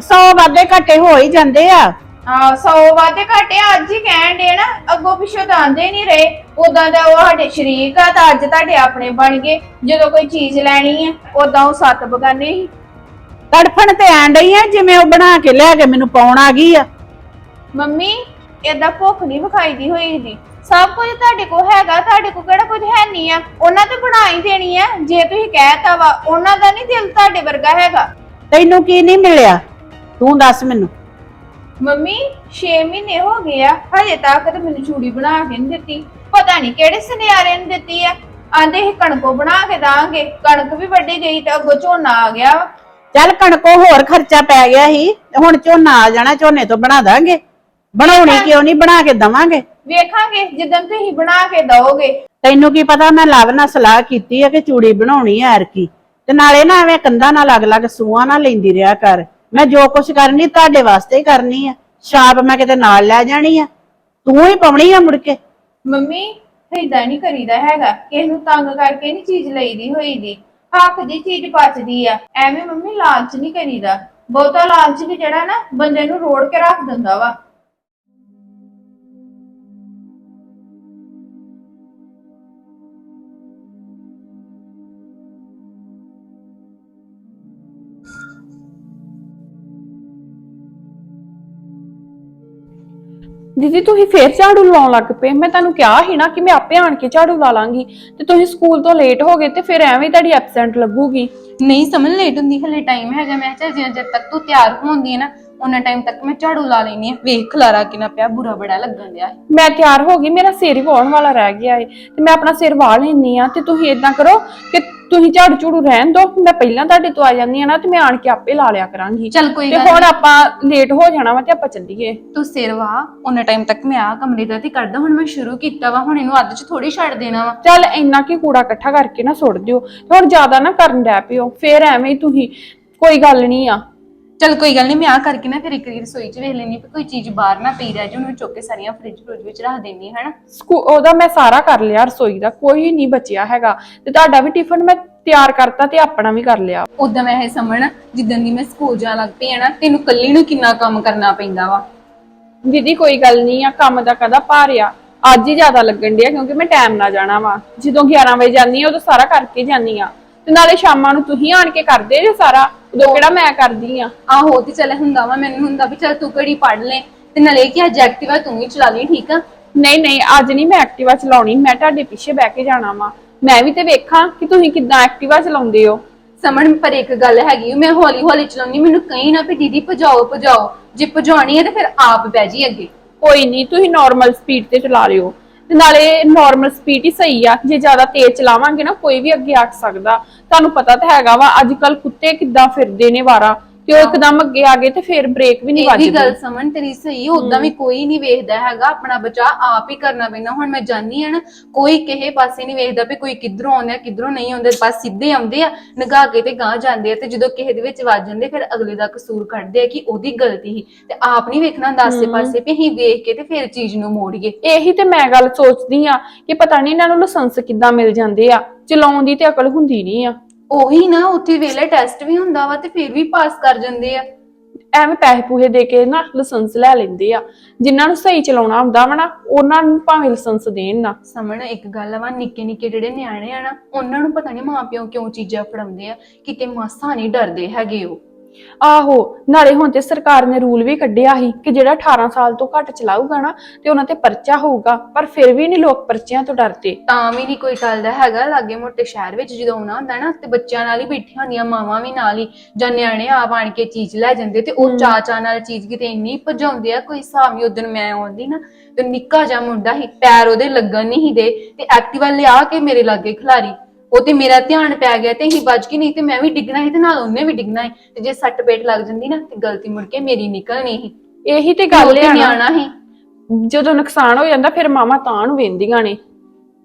ਸੌ ਵਾਧੇ ਘਾਟੇ ਹੋ ਹੀ ਜਾਂਦੇ ਆ। ਆ ਸੌ ਵਾਦੇ ਘਟੇ ਅੱਜ ਹੀ ਕਹਿਣ ਦੇ ਨਾ ਅੱਗੋਂ ਪਿੱਛੋਂ ਤਾਂ ਆਂਦੇ ਨਹੀਂ ਰਹੇ। ਉਦਾਂ ਦਾ ਉਹ ਸਾਡੇ ਸ਼ਰੀਕ ਆ ਤਾਂ ਅੱਜ ਤੁਹਾਡੇ ਆਪਣੇ ਬਣ ਗਏ। ਜਦੋਂ ਕੋਈ ਚੀਜ਼ ਲੈਣੀ ਹੈ ਉਦਾਂ ਉਹ ਸੱਤ ਬਗਾਨੇ ਸੀ। ਤੜਫਣ ਤੇ ਐਂ ਡਈ ਆ ਜਿਵੇਂ ਉਹ ਬਣਾ ਕੇ ਲਿਆ ਕੇ ਮੈਨੂੰ ਪਾਉਣ ਆ ਗਈ ਆ। ਮੰਮੀ ਏਦਾਂ ਭੁੱਖ ਨਹੀਂ ਵਿਖਾਈਦੀ ਹੋਈ ਦੀ ਸਭ ਕੁਝ ਤੁਹਾਡੇ ਕੋਲ ਹੈਗਾ ਤੁਹਾਡੇ ਕੋਲ ਕਿਹੜਾ ਕੁਝ ਹੈ ਨਹੀਂ ਆ? ਉਹਨਾਂ ਤੇ ਬਣਾ ਹੀ ਦੇਣੀ ਆ। ਜੇ ਤੁਸੀਂ ਕਹਿਤਾ ਵਾ ਉਹਨਾਂ ਦਾ ਨਹੀਂ ਦਿਲ ਤੁਹਾਡੇ ਵਰਗਾ ਹੈਗਾ। ਤੈਨੂੰ ਕੀ ਨਹੀਂ ਮਿਲਿਆ? ਤੂੰ ਦੱਸ ਮੈਨੂੰ। ਮੰਮੀ 6 ਮਹੀਨੇ ਹੋ ਗਏ ਆ। ਹਜੇ ਤੱਕ ਤੇ ਮੈਨੂੰ ਚੂੜੀ ਬਣਾ ਕੇ ਨਹੀਂ ਦਿੱਤੀ। ਪਤਾ ਨਹੀਂ ਕਿਹੜੇ ਸੁਨਿਆਰੇ ਨੇ ਦਿੱਤੀ ਆ। ਆਂਦੇ ਇਹ ਕਣਕੋ ਬਣਾ ਕੇ ਦਾਂਗੇ। ਕਣਕ ਵੀ ਵੱਢੀ ਗਈ ਤੇ ਅੱਗੋਂ ਝੋਨਾ ਆ ਗਿਆ ਵਾ। ਚੱਲ ਕਣਕੋਂ ਹੋਰ ਖਰਚਾ ਪੈ ਗਿਆ ਸੀ। ਤੇ ਹੁਣ ਝੋਨਾ ਆ ਜਾਣਾ ਝੋਨੇ ਤੋਂ ਬਣਾ ਦਾਂਗੇ। ਬਣਾਉਣੀ ਕਿਉਂ ਨਹੀਂ ਬਣਾ ਕੇ ਦਵਾਂਗੇ। ਵੇਖਾਂਗੇ ਜਦੋਂ ਤੁਸੀਂ ਬਣਾ ਕੇ ਦਓਗੇ। ਤੈਨੂੰ ਕੀ ਪਤਾ ਮੈਂ ਲਵ ਨਾਲ ਸਲਾਹ ਕੀਤੀ ਆ ਕਿ ਚੂੜੀ ਬਣਾਉਣੀ ਆ ਐਰਕੀ ਤੇ ਨਾਲੇ ਨਾ ਐਵੇਂ ਕੰਧਾਂ ਨਾਲ ਅਲੱਗ-ਅਲੱਗ ਸੂਆਂ ਨਾਲ ਲੈਂਦੀ ਰਿਹਾ ਕਰ। ਮੈਂ ਜੋ ਕੁਛ ਕਰਨੀ ਤੁਹਾਡੇ ਵਾਸਤੇ ਹੀ ਕਰਨੀ ਆ। ਛਾਪ ਮੈਂ ਕਿਤੇ ਨਾਲ ਲੈ ਜਾਣੀ ਆ। ਤੂੰ ਹੀ ਪਾਉਣੀ ਆ ਮੁੜ ਕੇ। ਮੰਮੀ ਏਦਾਂ ਨਹੀਂ ਕਰੀਦਾ ਹੈਗਾ। ਕਿਸੇ ਨੂੰ ਤੰਗ ਕਰਕੇ ਨਹੀਂ ਚੀਜ਼ ਲਈਦੀ ਹੋਈ ਦੀ ਹੱਕ ਦੀ ਚੀਜ਼ ਬਚਦੀ ਆ। ਐਵੇਂ ਮੰਮੀ ਲਾਲਚ ਨਹੀਂ ਕਰੀਦਾ। ਬਹੁਤਾ ਲਾਲਚ ਵੀ ਜਿਹੜਾ ਨਾ ਬੰਦੇ ਨੂੰ ਰੋੜ ਕੇ ਰੱਖ ਦਿੰਦਾ ਵਾ। ਦੀਦੀ ਤੁਸੀਂ ਫੇਰ ਝਾੜੂ ਲਾਉਣ ਲੱਗ ਪਏ। ਮੈਂ ਤੁਹਾਨੂੰ ਕਿਹਾ ਸੀ ਨਾ ਕਿ ਮੈਂ ਆਪੇ ਆਣ ਕੇ ਝਾੜੂ ਲਾ ਲਾਂਗੀ। ਤੇ ਤੁਸੀਂ ਸਕੂਲ ਤੋਂ ਲੇਟ ਹੋ ਗਏ ਤੇ ਫਿਰ ਐਵੇਂ ਤੁਹਾਡੀ ਐਬਸੈਂਟ ਲੱਗੂਗੀ। ਨਹੀਂ ਸਮਝ ਲੇਟ ਹੁੰਦੀ ਹਲੇ ਟਾਈਮ ਹੈਗਾ। ਮੈਂ ਕਿਹਾ ਚੱਲ ਜਦ ਤੱਕ ਤੂੰ ਤਿਆਰ ਹੁੰਦੀ ਹੈ ਨਾ ਉਹਨਾਂ ਟਾਈਮ ਤੱਕ ਮੈਂ ਝਾੜੂ ਲਾ ਲੈਣੀ ਆ ਵੇਖ ਖਲਾਰਾ ਕਿੰਨਾ ਪਿਆ ਬੁਰਾ ਬੜਾ ਲੱਗਣ ਡਿਆ ਮੈਂ ਤਿਆਰ ਹੋ ਗਈ ਮੇਰਾ ਸਿਰ ਹੀ ਵਾਉਣ ਵਾਲਾ ਰਹਿ ਗਿਆ ਏ। ਤੇ ਮੈਂ ਆਪਣਾ ਸਿਰ ਵਾਹ ਲੈਣੀ ਆ ਤੇ ਤੁਸੀਂ ਇਦਾਂ ਕਰੋ ਕਿ ਤੁਸੀਂ ਝਾੜੂ ਝੂੜੂ ਰਹਿਣ ਦਿਓ ਮੈਂ ਪਹਿਲਾਂ ਤੁਹਾਡੇ ਤੋਂ ਆ ਜਾਂਦੀ ਆ ਨਾ ਤੇ ਮੈਂ ਆਣ ਕੇ ਆਪੇ ਲਾ ਲਿਆ ਕਰਾਂਗੀ। ਚੱਲ ਕੋਈ ਤੇ ਗੱਲ ਹੁਣ ਨੀ। ਆਪਾਂ ਲੇਟ ਹੋ ਜਾਣਾ ਵਾ ਤੇ ਆਪਾਂ ਚੱਲੀਏ। ਤੂੰ ਸਿਰ ਵਾ ਉਹਨਾਂ ਟਾਈਮ ਤੱਕ ਮੈਂ ਆ ਕਮਰੇ ਦਾ ਤੇ ਕਰਦਾ ਹੁਣ ਮੈਂ ਸ਼ੁਰੂ ਕੀਤਾ ਵਾ ਹੁਣ ਇਹਨੂੰ ਅੱਧ ਚ ਥੋੜੀ ਛੱਡ ਦੇਣਾ ਵਾ। ਚੱਲ ਇੰਨਾ ਕੀ ਕੂੜਾ ਇਕੱਠਾ ਕਰਕੇ ਨਾ ਸੁੱਟ ਦਿਓ ਤੇ ਹੁਣ ਜ਼ਿਆਦਾ ਨਾ ਕਰਨ ਡੈ ਪਿਓ ਫੇਰ ਐਵੇਂ ਹੀ ਤੁਸੀਂ ਕੋਈ ਗੱਲ ਨਹੀਂ ਆ। ਚੱਲ ਕੋਈ ਗੱਲ ਨਹੀਂ ਮੈਂ ਆ ਕਰਕੇ ਨਾ ਫਿਰ ਇੱਕ ਵਾਰੀ ਰਸੋਈ ਚ ਵੇਖ ਲੈਣੀ ਵੀ ਕੋਈ ਚੀਜ਼ ਬਾਹਰ ਨਾ ਪਈ ਰਹਿ ਜਾ ਉਹਨੂੰ ਚੁੱਕ ਕੇ ਸਾਰੀਆਂ ਫ੍ਰਿਜ ਫ੍ਰਿਜ ਵਿੱਚ ਰੱਖ ਦੇਣੀ ਹੈ ਹਨਾ? ਸਕੂ ਉਹਦਾ ਮੈਂ ਸਾਰਾ ਕਰ ਲਿਆ ਰਸੋਈ ਦਾ ਕੋਈ ਨਹੀਂ ਬਚਿਆ ਹੈਗਾ। ਤੇ ਤੁਹਾਡਾ ਵੀ ਟਿਫਨ ਮੈਂ ਤਿਆਰ ਕਰਤਾ ਤੇ ਆਪਣਾ ਵੀ ਕਰ ਲਿਆ। ਉਦਾਂ ਮੈਂ ਇਹ ਸਮਝਣਾ ਜਿੱਦਣ ਦੀ ਮੈਂ ਸਕੂਲ ਜਾਣ ਲੱਗ ਪਈ ਆ ਨਾ ਤੈਨੂੰ ਕੱਲੀ ਨੂੰ ਕਿੰਨਾ ਕੰਮ ਕਰਨਾ ਪੈਂਦਾ ਵਾ? ਦੀਦੀ ਕੋਈ ਗੱਲ ਨਹੀਂ ਆ ਕੰਮ ਦਾ ਕਦਾ ਭਾਰਿਆ ਅੱਜ ਹੀ ਜ਼ਿਆਦਾ ਲੱਗਣ ਡਿਆ ਕਿਉਂਕਿ ਮੈਂ ਟਾਈਮ ਨਾਲ ਜਾਣਾ ਵਾ। ਜਦੋਂ 11 ਵਜੇ ਜਾਂਦੀ ਆ ਉਦੋਂ ਸਾਰਾ ਕਰਕੇ ਜਾਂਦੀ ਆ ਤੇ ਨਾਲੇ ਸ਼ਾਮਾਂ ਨੂੰ ਤੁਸੀਂ ਆਣ ਕੇ ਕਰਦੇ ਜੇ ਸਾਰਾ ਉਦੋਂ ਕਿਹੜਾ ਮੈਂ ਕਰਦੀ ਆ? ਆਹੋ ਤੇ ਚੱਲ ਹੁੰਦਾ ਵਾ ਮੈਨੂੰ ਹੁੰਦਾ ਵੀ ਚੱਲ ਤੂੰ ਕਿਹੜੀ ਪੜ ਲੈ ਤੇ ਨਾਲੇ ਕਿ ਅੱਜ ਐਕਟਿਵਾ ਤੂੰ ਹੀ ਚਲਾ ਲਈ ਠੀਕ ਆ? ਨਹੀਂ ਨਹੀਂ ਅੱਜ ਨਹੀਂ ਮੈਂ ਐਕਟਿਵਾ ਚਲਾਉਣੀ ਮੈਂ ਤੁਹਾਡੇ ਪਿੱਛੇ ਬਹਿ ਕੇ ਜਾਣਾ ਵਾ। ਮੈਂ ਵੀ ਤੇ ਵੇਖਾਂ ਕਿ ਤੁਸੀਂ ਕਿੱਦਾਂ ਐਕਟਿਵਾ ਚਲਾਉਂਦੇ ਹੋ। ਸਮਝ ਪਰ ਇੱਕ ਗੱਲ ਹੈਗੀ ਮੈਂ ਹੌਲੀ ਹੌਲੀ ਚਲਾਉਣੀ ਮੈਨੂੰ ਕਹੀਂ ਨਾ ਵੀ ਦੀਦੀ ਭਜਾਓ ਭਜਾਓ ਜੇ ਭਜਾਉਣੀ ਹੈ ਤੇ ਫਿਰ ਆਪ ਬਹਿ ਜੀ ਅੱਗੇ। ਕੋਈ ਨਹੀਂ ਤੁਸੀਂ ਨਾਰਮਲ ਸਪੀਡ ਤੇ ਚਲਾ ਲਿਓ ਤੇ ਨਾਲੇ ਨਾਰਮਲ ਸਪੀਡ ਹੀ ਸਹੀ ਆ। ਜੇ ਜ਼ਿਆਦਾ ਤੇਜ਼ ਚਲਾਵਾਂਗੇ ਨਾ, ਕੋਈ ਵੀ ਅੱਗੇ ਆ ਸਕਦਾ। ਤੁਹਾਨੂੰ ਪਤਾ ਤਾਂ ਹੈਗਾ ਵਾ ਅੱਜ ਕੱਲ ਕੁੱਤੇ ਕਿੱਦਾਂ ਫਿਰਦੇ ਨੇ ਵਾਰਾ। ਤੇ ਉਹ ਇੱਕਦਮ ਅੱਗੇ ਆ ਗਏ ਤੇ ਫਿਰ ਬ੍ਰੇਕ ਵੀ ਨਹੀਂ ਇਹ ਵੀ ਵੱਜਦੀ। ਗੱਲ ਸਮਝ ਤੇਰੀ ਸਹੀ ਉਦਾਂ ਵੀ ਕੋਈ ਨਹੀਂ ਵੇਖਦਾ ਹੈਗਾ ਆਪਣਾ ਬਚਾ ਆਪ ਹੀ ਕਰਨਾ ਪੈਂਦਾ। ਹੁਣ ਮੈਂ ਜਾਣੀ ਆ ਨਾ ਕੋਈ ਕਿਸੇ ਪਾਸੇ ਨਹੀਂ ਵੇਖਦਾ ਵੀ ਕੋਈ ਕਿੱਧਰੋਂ ਆਉਂਦਾ ਕਿੱਧਰੋਂ ਨਹੀਂ ਆਉਂਦੇ ਬਸ ਸਿੱਧੇ ਆਉਂਦੇ ਆ ਨਗਾ ਕੇ ਤੇ ਗਾਂ ਜਾਂਦੇ ਆ ਤੇ ਜਦੋਂ ਕਿਸੇ ਦੇ ਵਿੱਚ ਵੱਜ ਜਾਂਦੇ ਫਿਰ ਅਗਲੇ ਦਾ ਕਸੂਰ ਕੱਢਦੇ ਆ ਕਿ ਉਹਦੀ ਗਲਤੀ ਸੀ। ਤੇ ਆਪ ਨਹੀਂ ਵੇਖਣਾ ਹੁੰਦਾ ਆਸੇ ਪਾਸੇ ਵੀ ਅਸੀਂ ਵੇਖ ਕੇ ਤੇ ਫਿਰ ਚੀਜ਼ ਨੂੰ ਮੋੜੀਏ। ਇਹੀ ਤੇ ਮੈਂ ਗੱਲ ਸੋਚਦੀ ਆ ਕਿ ਪਤਾ ਨਹੀਂ ਇਹਨਾਂ ਨੂੰ ਲਾਇਸੈਂਸ ਕਿੱਦਾਂ ਮਿਲ ਜਾਂਦੇ ਆ ਚਲਾਉਣ ਦੀ ਤੇ ਅਕਲ ਹੁੰਦੀ ਨਹੀਂ ਆ। ਉਹੀ ਨਾ ਉੱਥੇ ਵੇਲੇ ਟੈਸਟ ਵੀ ਹੁੰਦਾ ਵਾ ਤੇ ਫਿਰ ਵੀ ਪਾਸ ਕਰ ਜਾਂਦੇ ਆ। ਐਵੇਂ ਪੈਸੇ ਪੂਹੇ ਦੇ ਕੇ ਨਾ ਲਾਇਸੈਂਸ ਲੈ ਲੈਂਦੇ ਆ। ਜਿਨ੍ਹਾਂ ਨੂੰ ਸਹੀ ਚਲਾਉਣਾ ਹੁੰਦਾ ਵਾ ਨਾ ਉਹਨਾਂ ਨੂੰ ਭਾਵੇਂ ਲਾਇਸੈਂਸ ਦੇਣ ਨਾ। ਸਮਣ ਇੱਕ ਗੱਲ ਵਾ ਨਿੱਕੇ ਨਿੱਕੇ ਜਿਹੜੇ ਨਿਆਣੇ ਆ ਨਾ ਉਹਨਾਂ ਨੂੰ ਪਤਾ ਨਹੀਂ ਮਾਪਿਓ ਕਿਉਂ ਚੀਜ਼ਾਂ ਫੜਾਉਂਦੇ ਆ ਕਿਤੇ ਮਾਸਾ ਨਹੀਂ ਡਰਦੇ ਹੈਗੇ ਉਹ। ਆਹੋ ਨਾਲੇ ਹੁਣ ਤੇ ਸਰਕਾਰ ਨੇ ਰੂਲ ਵੀ ਕੱਢਿਆ ਸੀ ਕਿ ਜਿਹੜਾ 18 ਸਾਲ ਤੋਂ ਘੱਟ ਚਲਾਊਗਾ ਨਾ ਤੇ ਉਹਨਾਂ ਤੇ ਪਰਚਾ ਹੋਊਗਾ ਪਰ ਫਿਰ ਵੀ ਨਹੀਂ ਲੋਕ ਪਰਚਿਆਂ ਤੋਂ ਡਰਦੇ। ਤਾਂ ਵੀ ਨਹੀਂ ਕੋਈ ਟਲਦਾ ਹੈਗਾ ਲਾਗੇ ਮੋਟੇ ਸ਼ਹਿਰ ਵਿੱਚ ਜਦੋਂ ਆਉਣਾ ਹੁੰਦਾ ਨਾ ਤੇ ਬੱਚਿਆਂ ਨਾਲ ਹੀ ਬੈਠੀਆਂ ਹੁੰਦੀਆਂ ਮਾਵਾਂ ਵੀ ਨਾਲ ਹੀ ਜਾਂ ਨਿਆਣੇ ਆਪ ਆਣ ਕੇ ਚੀਜ਼ ਲੈ ਜਾਂਦੇ ਤੇ ਉਹ ਚਾਚਾ ਨਾਲ ਚੀਜ਼ ਕਿਤੇ ਇੰਨੀ ਭਜਾਉਂਦੇ ਆ ਕੋਈ ਹਿਸਾਬ ਨਹੀਂ ਉਦੋਂ ਮੈਂ ਆਉਂਦੀ ਨਾ ਤੇ ਨਿੱਕਾ ਜਿਹਾ ਮੁੰਡਾ ਸੀ ਪੈਰ ਉਹਦੇ ਲੱਗਣ ਨਹੀਂ ਦੇ ਤੇ ਐਕਟਿਵਾ ਲਿਆ ਕੇ ਮੇਰੇ ਲਾਗੇ ਖਿਲਾਰੀ। ਉਹ ਤੇ ਮੇਰਾ ਧਿਆਨ ਪੈ ਗਿਆ ਤੇ ਹੀ ਵੱਜ ਕੇ ਨਹੀਂ ਤੇ ਮੈਂ ਵੀ ਡਿੱਗਣਾ ਸੀ ਤੇ ਨਾਲ ਉਹਨੇ ਵੀ ਡਿੱਗਣਾ ਸੀ ਤੇ ਜੇ ਸੱਟ ਪੇਟ ਲੱਗ ਜਾਂਦੀ ਨਾ ਤੇ ਗਲਤੀ ਮੁੜ ਕੇ ਮੇਰੀ ਨਿਕਲਣੀ ਸੀ। ਇਹੀ ਤੇ ਉਹ ਗੱਲ ਤੇ ਹੈ ਨਾ। ਨਿਆਣਾ ਸੀ। ਜਦੋਂ ਨੁਕਸਾਨ ਹੋ ਜਾਂਦਾ ਫਿਰ ਮਾਮਾ ਤਾਂ ਨੂੰ ਵੇਂਦੀਆਂ ਨੇ।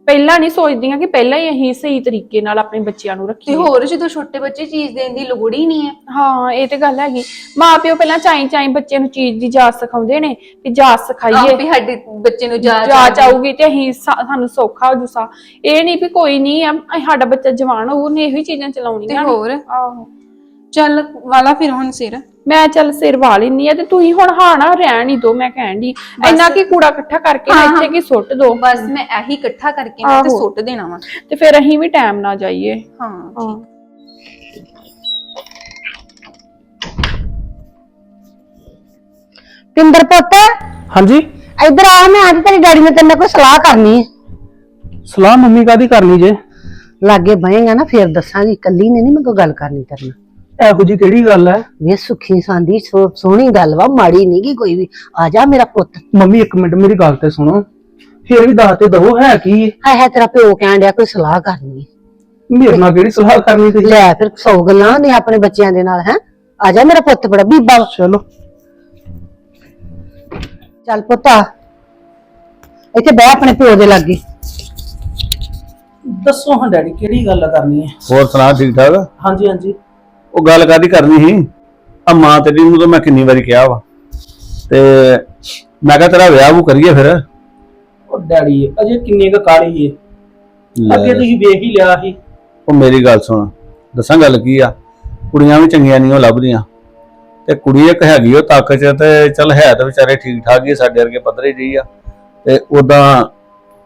ਪਹਿਲਾਂ ਨਹੀਂ ਸੋਚਦੀਆਂ ਕਿ ਪਹਿਲਾਂ ਹੀ ਅਸੀਂ ਸਹੀ ਤਰੀਕੇ ਨਾਲ ਆਪਣੇ ਬੱਚਿਆਂ ਨੂੰ ਤੇ ਰੱਖੀਏ ਹੋਰ ਜਦੋਂ ਛੋਟੇ ਬੱਚੇ ਚੀਜ਼ ਦੇਣ ਦੀ ਲੋੜ ਹੀ ਨਹੀਂ ਹੈ। ਹਾਂ ਇਹ ਤੇ ਗੱਲ ਹੈਗੀ। ਮਾਪਿਓ ਪਹਿਲਾਂ ਚਾਈ ਚਾਈ ਬੱਚੇ ਨੂੰ ਚੀਜ਼ ਦੀ ਜਾਚ ਸਿਖਾਉਂਦੇ ਨੇ ਵੀ ਜਾਚ ਆਹ ਸਿਖਾਈਏ। ਵੀ ਸਾਡੇ ਬੱਚੇ ਨੂੰ ਜਾ ਜਾਚ ਆਊਗੀ ਤੇ ਅਸੀਂ ਸਾ- ਸਾਨੂੰ ਸੌਖਾ ਹੋ ਜੂਸਾ ਇਹ ਨਹੀਂ ਵੀ ਕੋਈ ਨਹੀਂ ਆ ਸਾਡਾ ਬੱਚਾ ਜਵਾਨ ਹੋਊ ਉਹਨੇ ਇਹੋ ਹੀ ਚੀਜ਼ਾਂ ਤੇ ਚਲਾਉਣੀਆਂ ਨੇ। ਹੋਰ? ਆਹੋ। ਚੱਲ ਵਾਲਾ ਫਿਰ ਹੁਣ ਸਿਰ। ਮੈਂ ਚੱਲ ਸਿਰ ਵਾ ਲੈਣੀ ਆ ਤੇ ਤੁਸੀਂ ਹੁਣ ਹਾਂ ਨਾ ਰਹਿਣ ਹੀ ਦੋ ਮੈਂ ਕਹਿਣ ਦੀ ਇੰਨਾ ਕੀ ਕੂੜਾ ਇਕੱਠਾ ਕਰਕੇ ਨਾ ਹਾਂ, ਇੱਥੇ ਹਾਂ। ਕੀ ਸੁੱਟ ਦੋ। ਬਸ ਮੈਂ ਇਹੀ ਇਕੱਠਾ ਕਰਕੇ ਨਾ ਤੇ। ਸੁੱਟ ਦੇਣਾ ਵਾ। ਤੇ ਫਿਰ ਅਸੀਂ ਵੀ ਟਾਈਮ ਨਾਲ ਜਾਈਏ। ਹਾਂ ਹਾਂ। ਪਿੰਦਰ ਪੁੱਤ ਹਾਂਜੀ? ਇੱਧਰ ਆ ਮੈਂ ਅੱਜ ਤੇਰੀ ਡੈਡੀ ਨੇ ਤੇਰੇ ਨਾਲ ਕੋਈ ਸਲਾਹ ਕਰਨੀ ਹੈ। ਸਲਾਹ ਮੰਮੀ ਕਾਦੀ ਕਰਨੀ ਜੇ? ਲਾਗੇ ਬਹੇਗਾ ਨਾ ਫੇਰ ਦੱਸਾਂਗੀ ਕੱਲੀ ਨੇ ਨਹੀਂ ਮੈਂ ਕੋਈ ਗੱਲ ਕਰਨੀ ਤੇਰੇ ਨਾਲ। ਇਹੋ ਜੀ ਕਿਹੜੀ ਗੱਲ ਹੈ? ਵੇ ਸੁਖੀ ਸਾਂਦੀ ਸੋ- ਸੋਹਣੀ ਗੱਲ ਵਾ ਮਾੜੀ ਨਹੀਂ ਗੀ ਕੋਈ ਵੀ। ਆ ਜਾ ਮੇਰਾ ਪੁੱਤ। ਮੰਮੀ ਇੱਕ ਮਿੰਟ ਮੇਰੀ ਗੱਲ ਤੇ ਸੁਣੋ। ਫੇਰ ਵੀ ਦੱਸ ਤੇ ਦਵੋ ਹੈ ਕੀ? ਇਹ? ਹਾਏ ਹਾਏ ਤੇਰਾ ਪਿਓ ਕਹਿਣ ਡਿਆ ਕੋਈ ਸਲਾਹ ਕਰਨੀ ਹੈ। ਮੇਰੇ ਨਾਲ ਕਿਹੜੀ ਸਲਾਹ ਕਰਨੀ ਤੁਸੀਂ? ਲੈ ਫਿਰ ਸੌ ਗੱਲਾਂ ਨੇ ਆਪਣੇ ਬੱਚਿਆਂ ਦੇ ਨਾਲ ਹੈ? ਆ ਜਾ ਮੇਰਾ ਪੁੱਤ ਬੜਾ ਬੀਬਾ ਵਾ। ਚਲੋ। ਚੱਲ ਪੁੱਤ ਇੱਥੇ ਬਹਿ ਆਪਣੇ ਪਿਓ ਦੇ ਲਾਗੇ। ਦੱਸੋ ਹਾਂ ਡੈਡੀ ਕਿਹੜੀ ਗੱਲ ਕਰਨੀ ਹੈ? ਹੋਰ ਸੁਣਾ ਠੀਕ ਠਾਕ ਹਾਂਜੀ ਹਾਂਜੀ। ਉਹ ਗੱਲ ਕਾਦੀ ਕਰਨੀ ਸੀ? ਆ ਮਾਂ ਤੇਰੀ ਨੂੰ ਤਾਂ ਮੈਂ ਕਿੰਨੀ ਵਾਰੀ ਕਿਹਾ ਵਾ। ਤੇ ਮੈਂ ਕਿਹਾ ਤੇਰਾ ਵਿਆਹ ਉਹ ਕਰੀਏ ਫਿਰ। ਉਹ ਡੈਡੀ ਅਜੇ ਕਿੰਨੀ ਕ ਕਾਲੀ ਏ। ਅੱਗੇ ਤੁਸੀਂ ਵੇਖ ਹੀ ਲਿਆ ਸੀ। ਉਹ ਮੇਰੀ ਗੱਲ ਸੁਣ ਦੱਸਾਂ ਗੱਲ ਕੀ ਆ? ਕੁੜੀਆਂ ਵੀ ਚੰਗੀਆਂ ਨਹੀਂ ਉਹ ਲੱਭਦੀਆਂ। ਤੇ ਕੁੜੀ ਇੱਕ ਹੈਗੀ ਉਹ ਤਾਕਤ ਚ ਤੇ ਚੱਲ ਹੈ ਤਾਂ ਵਿਚਾਰੇ ਠੀਕ ਠਾਕ ਹੀ ਆ, ਸਾਡੇ ਵਰਗੇ ਪੱਧਰੇ ਜੀ ਆ। ਤੇ ਉਦਾਂ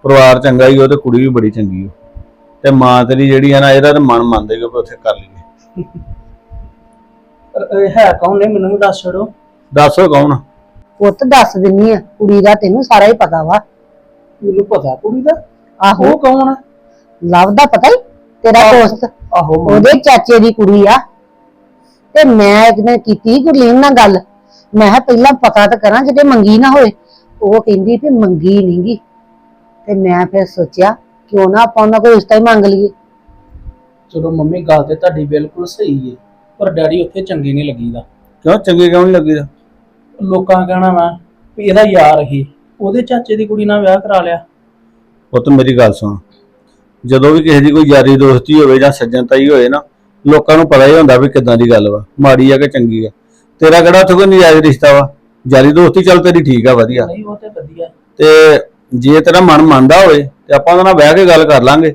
ਪਰਿਵਾਰ ਚੰਗਾ ਹੀ ਉਹ ਤੇ ਕੁੜੀ ਵੀ ਬੜੀ ਚੰਗੀ ਉਹ ਤੇ ਮਾਂ ਤੇਰੀ ਜਿਹੜੀ ਆ ਨਾ ਇਹਦਾ ਤੇ ਮਨ ਮੰਨਦੇ ਕਿ ਉੱਥੇ ਕਰ ਲਈਏ। ਹੈ ਕੌਣ ਨੇ? ਮੈਨੂੰ ਵੀ ਦੱਸ ਛੜੋ ਦੱਸੋ ਕੌਣ? ਪੁੱਤ ਦੱਸ ਦਿੰਨੀ ਆ। ਕੁੜੀ ਦਾ ਤੈਨੂੰ ਸਾਰਾ ਹੀ ਪਤਾ ਵਾ। ਮੈਨੂੰ ਪਤਾ ਕੁੜੀ ਦਾ? ਆਹੋ। ਉਹ ਕੌਣ ਲਵ ਦਾ ਪਤਾ ਹੀ? ਤੇਰਾ ਦੋਸਤ। ਆਹੋ ਮੰਮੀ। ਉਹਦੇ ਚਾਚੇ ਦੀ ਕੁੜੀ ਆ। ਤੇ ਮੈਂ ਇੱਕ ਦਿਨ ਕੀਤੀ ਗੁਰਲੀਨ ਨਾਲ ਗੱਲ। ਮੈਂ ਕਿਹਾ ਪਹਿਲਾਂ ਪਤਾ ਤਾਂ ਕਰਾਂ ਕਿਤੇ ਮੰਗੀ ਨਾ ਹੋਏ। ਉਹ ਕਹਿੰਦੀ ਵੀ ਮੰਗੀ ਨਹੀਂਗੀ ਤੇ ਮੈਂ ਫਿਰ ਸੋਚਿਆ ਕਿਉਂ ਨਾ ਆਪਾਂ ਉਹਨਾਂ ਕੋਲ ਰਿਸ਼ਤਾ ਹੀ ਮੰਗ ਲਈਏ। ਚਲੋ ਮੰਮੀ ਗੱਲ ਤੇ ਤੁਹਾਡੀ ਬਿਲਕੁਲ ਸਹੀ ਏ। ਪਰ ਡੈਡੀ ਉੱਥੇ ਚੰਗੀ ਨਹੀਂ ਲੱਗੀਦਾ। ਕਿਉਂ? ਚੰਗੇ ਕਿਉਂ ਨਹੀਂ ਲੱਗੀਦਾ? ਲੋਕਾਂ ਕਹਿਣਾ ਵਾ ਵੀ ਇਹਦਾ ਯਾਰ ਹੀ। ਉਹਦੇ ਚਾਚੇ ਦੀ ਕੁੜੀ ਨਾਲ ਵਿਆਹ ਕਰਾ ਲਿਆ। ਪੁੱਤ ਮੇਰੀ ਗੱਲ ਸੁਣ। ਜਦੋਂ ਵੀ ਕਿਸੇ ਦੀ ਕੋਈ ਯਾਰੀ ਦੋਸਤੀ ਹੋਵੇ ਜਾਂ ਸੱਜਣਤਾਈ ਹੋਏ ਨਾ ਲੋਕਾਂ ਨੂੰ ਪਤਾ ਹੀ ਹੁੰਦਾ ਵੀ ਕਿਦਾਂ ਦੀ ਗੱਲ ਵਾ। ਮਾੜੀ ਆ ਕਿ ਚੰਗੀ ਆ। ਤੇਰਾ ਕਿਹੜਾ ਉੱਥੇ ਕੋਈ ਨਜਾਇਜ਼ ਰਿਸ਼ਤਾ ਵਾ? ਯਾਰੀ ਦੋਸਤੀ ਚੱਲ ਤੇਰੀ ਠੀਕ ਆ ਵਧੀਆ। ਨਹੀਂ ਉਹ ਤੇ ਵਧੀਆ। ਤੇ ਜੇ ਤੇਰਾ ਮਨ ਮੰਨਦਾ ਹੋਵੇ ਤੇ ਆਪਾਂ ਉਹਦੇ ਨਾਲ ਬਹਿ ਕੇ ਗੱਲ ਕਰ ਲਾਂਗੇ।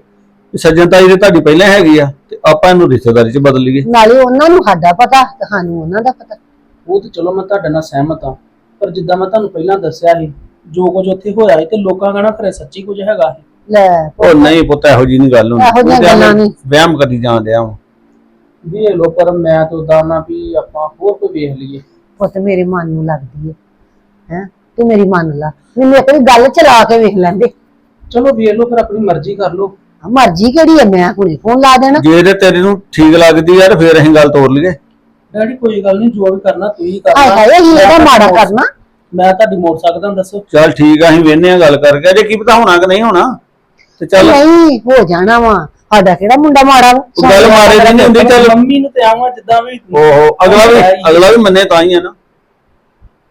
ਵੀ ਸੱਜਣਤਾਈ ਤੇ ਤੁਹਾਡੀ ਪਹਿਲਾਂ ਹੈਗੀ ਆ ਤੇ ਆਪਾਂ ਇਹਨੂੰ ਰਿਸ਼ਤੇਦਾਰੀ 'ਚ ਬਦਲ ਲਈਏ। ਨਾਲੇ ਉਹਨਾਂ ਨੂੰ ਸਾਡਾ ਪਤਾ ਤੇ ਸਾਨੂੰ ਉਹਨਾਂ ਦਾ ਪਤਾ। ਉਹ ਤੇ ਚਲੋ ਮੈਂ ਤੁਹਾਡੇ ਨਾਲ ਸਹਿਮਤ ਹਾਂ ਪਰ ਜਿੱਦਾਂ ਮੈਂ ਤੁਹਾਨੂੰ ਪਹਿਲਾਂ ਦੱਸਿਆ ਸੀ ਜੋ ਕੁਝ ਉੱਥੇ ਹੋਇਆ ਸੀ ਤੇ ਲੋਕਾਂ ਕਹਿਣਾ ਖਰੇ ਸੱਚੀ ਕੁਝ ਹੈਗਾ ਸੀ। ਲੈ ਉਹ ਨਹੀਂ ਪੁੱਤ ਇਹੋ ਜੀ ਨਹੀਂ ਗੱਲ ਹੁੰਦੀ। ਇਹੋ ਜਿਹੀਆਂ ਉਹ ਤੇ ਐਵੇਂ ਗੱਲਾਂ ਨਹੀਂ। ਵਹਿਮ ਕਰੀ ਜਾਣ ਡਿਆ ਵਾਂ। ਵੀ ਇਹ ਲੋ ਪਰ ਮੈਂ ਤਾਂ ਉਦਾਂ ਨਾ ਵੀ ਆਪਾਂ ਹੋਰ ਕੋਈ ਵੇਖ ਲਈਏ। ਪੁੱਤ ਮੇਰੇ ਮਨ ਨੂੰ ਲੱਗਦੀ ਹੈ ਹੈ? ਤੂੰ ਮੇਰੀ ਮੰਨ ਲਾ। ਮੈਨੂੰ ਇੱਕ ਵਾਰੀ ਗੱਲ ਚਲਾ ਕੇ ਵੇਖ ਲੈਂਦੇ। ਚਲੋ ਵੇਖ ਲਓ ਫਿਰ ਆਪਣੀ ਮਰਜ਼ੀ ਕਰ ਲਓ। ਮਰਜ਼ੀ ਕਿਹੜੀ ਹੈ ਮੈਂ ਹੁਣੇ ਫੋਨ ਲਾ ਦੇਣਾ। ਜੇ ਤੇ ਤੇਰੇ ਨੂੰ ਠੀਕ ਲੱਗਦੀ ਆ ਤੇ ਫੇਰ ਅਸੀਂ ਗੱਲ ਤੋਰ ਲਈਏ। ਡੈਡੀ ਕੋਈ ਗੱਲ ਨਹੀਂ ਜੋ ਵੀ ਕਰਨਾ ਤੁਸੀਂ ਹਾਏ ਕਰਨਾ। ਹਾਏ ਅਸੀਂ ਇਹਦਾ ਮਾੜਾ ਕਰਨਾ। ਮੈਂ ਤੁਹਾਡੀ ਮੋੜ ਸਕਦਾ ਦੱਸੋ। ਚੱਲ ਠੀਕ ਆ ਅਸੀਂ ਵੇਨੇ ਆ ਗੱਲ ਕਰਕੇ। ਅਜੇ ਕੀ ਪਤਾ ਹੋਣਾ ਕਿ ਨਹੀਂ ਹੋਣਾ। ਤੇ ਚੱਲ। ਨਹੀਂ ਹੋ ਜਾਣਾ ਵਾ। ਸਾਡਾ ਕਿਹੜਾ ਮੁੰਡਾ ਮਾੜਾ ਵਾ? ਗੱਲ ਮਾਰੇ ਦੀ ਨਹੀਂ ਹੁੰਦੀ ਚੱਲ। ਮੰਮੀ ਨੂੰ ਤੇ ਆਵਾਂ ਜਿੱਦਾਂ ਵੀ। ਓਹੋ ਅਗਲਾ ਵੀ ਅਗਲਾ ਵੀ ਮੰਨੇ ਤਾਂ ਹੀ ਆ ਨਾ।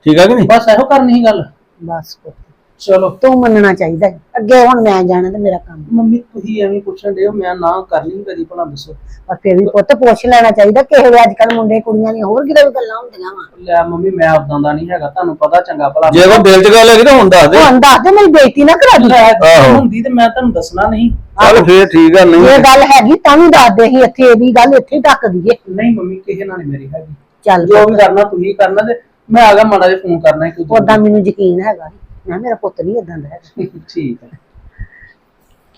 ਠੀਕ ਆ ਕਿ ਨਹੀਂ? ਬਸ ਇਹੋ ਕਰਨੀ ਸੀ ਗੱਲ। ਬਸ ਪੁੱਤ, ਚਲੋ। ਤੂੰ ਮੰਨਣਾ ਚਾਹੀਦਾ ਹੈ। ਅੱਗੇ ਹੁਣ ਮੈਂ ਜਾਣਾ ਤੇ ਮੇਰਾ ਕੰਮ। ਮੰਮੀ ਤੁਸੀਂ ਐਵੇਂ ਪੁੱਛਣ ਦੇ ਮੈਂ ਨਾ ਕਰਨੀ ਕਦੀ ਭਲਾ ਦੱਸੋ। ਪਰ ਫਿਰ ਵੀ ਪੁੱਤ ਪੁੱਛ ਲੈਣਾ ਚਾਹੀਦਾ ਕਿਸੇ ਵੇ ਅੱਜ ਕੱਲ ਮੁੰਡੇ ਕੁੜੀਆਂ ਦੀਆਂ ਹੋਰ ਕਿਤੇ ਵੀ ਗੱਲਾਂ ਹੁੰਦੀਆਂ ਵਾ। ਲੈ ਮੰਮੀ ਮੈਂ ਉਦਾਂ ਦਾ ਨਹੀਂ ਹੈਗਾ ਤੁਹਾਨੂੰ ਪਤਾ ਚੰਗਾ ਭਲਾ ਜੇ ਕੋਈ ਦਿਲ 'ਚ ਗੱਲ ਹੈਗੀ ਤਾਂ ਹੁਣ ਦੱਸ ਦੇ। ਉਹ ਦੱਸ ਦੇ ਮੇਰੀ ਬੇਇੱਜ਼ਤੀ ਨਾ ਕਰਾ ਦੀ। ਆਹੋ। ਹੁੰਦੀ ਤੇ ਮੈਂ ਤੁਹਾਨੂੰ ਦੱਸਣਾ ਨਹੀਂ। ਚੱਲ ਫੇਰ ਠੀਕ ਆ ਨਹੀਂ ਇਹ ਗੱਲ ਹੈਗੀ ਤਾਂ ਵੀ ਦੱਸ ਦੇ ਅਸੀਂ ਇੱਥੇ ਇਹਦੀ ਗੱਲ ਇੱਥੇ ਹੀ ਟੱਕ ਦਈਏ। ਨਹੀਂ ਮੰਮੀ ਕਿਸੇ ਨਾਲ ਨਹੀਂ ਮੇਰੀ ਹੈਗੀ। ਚੱਲ ਜੋ ਵੀ ਕਰਨਾ ਤੁਸੀਂ ਕਰਨਾ ਤੇ ਮੈਂ ਆ ਗਿਆ ਮਾੜਾ ਜਿਹਾ ਫੋਨ ਕਰਨਾ ਹੈ ਉਦਾਂ ਮੈਨੂੰ ਯਕੀਨ ਹੈਗਾ। ਸੀ। ਮੈਂ ਮੇਰਾ ਪੁੱਤ ਨਹੀਂ ਇਦਾਂ ਦਾ ਹੈਗਾ। ਠੀਕ ਹੈ।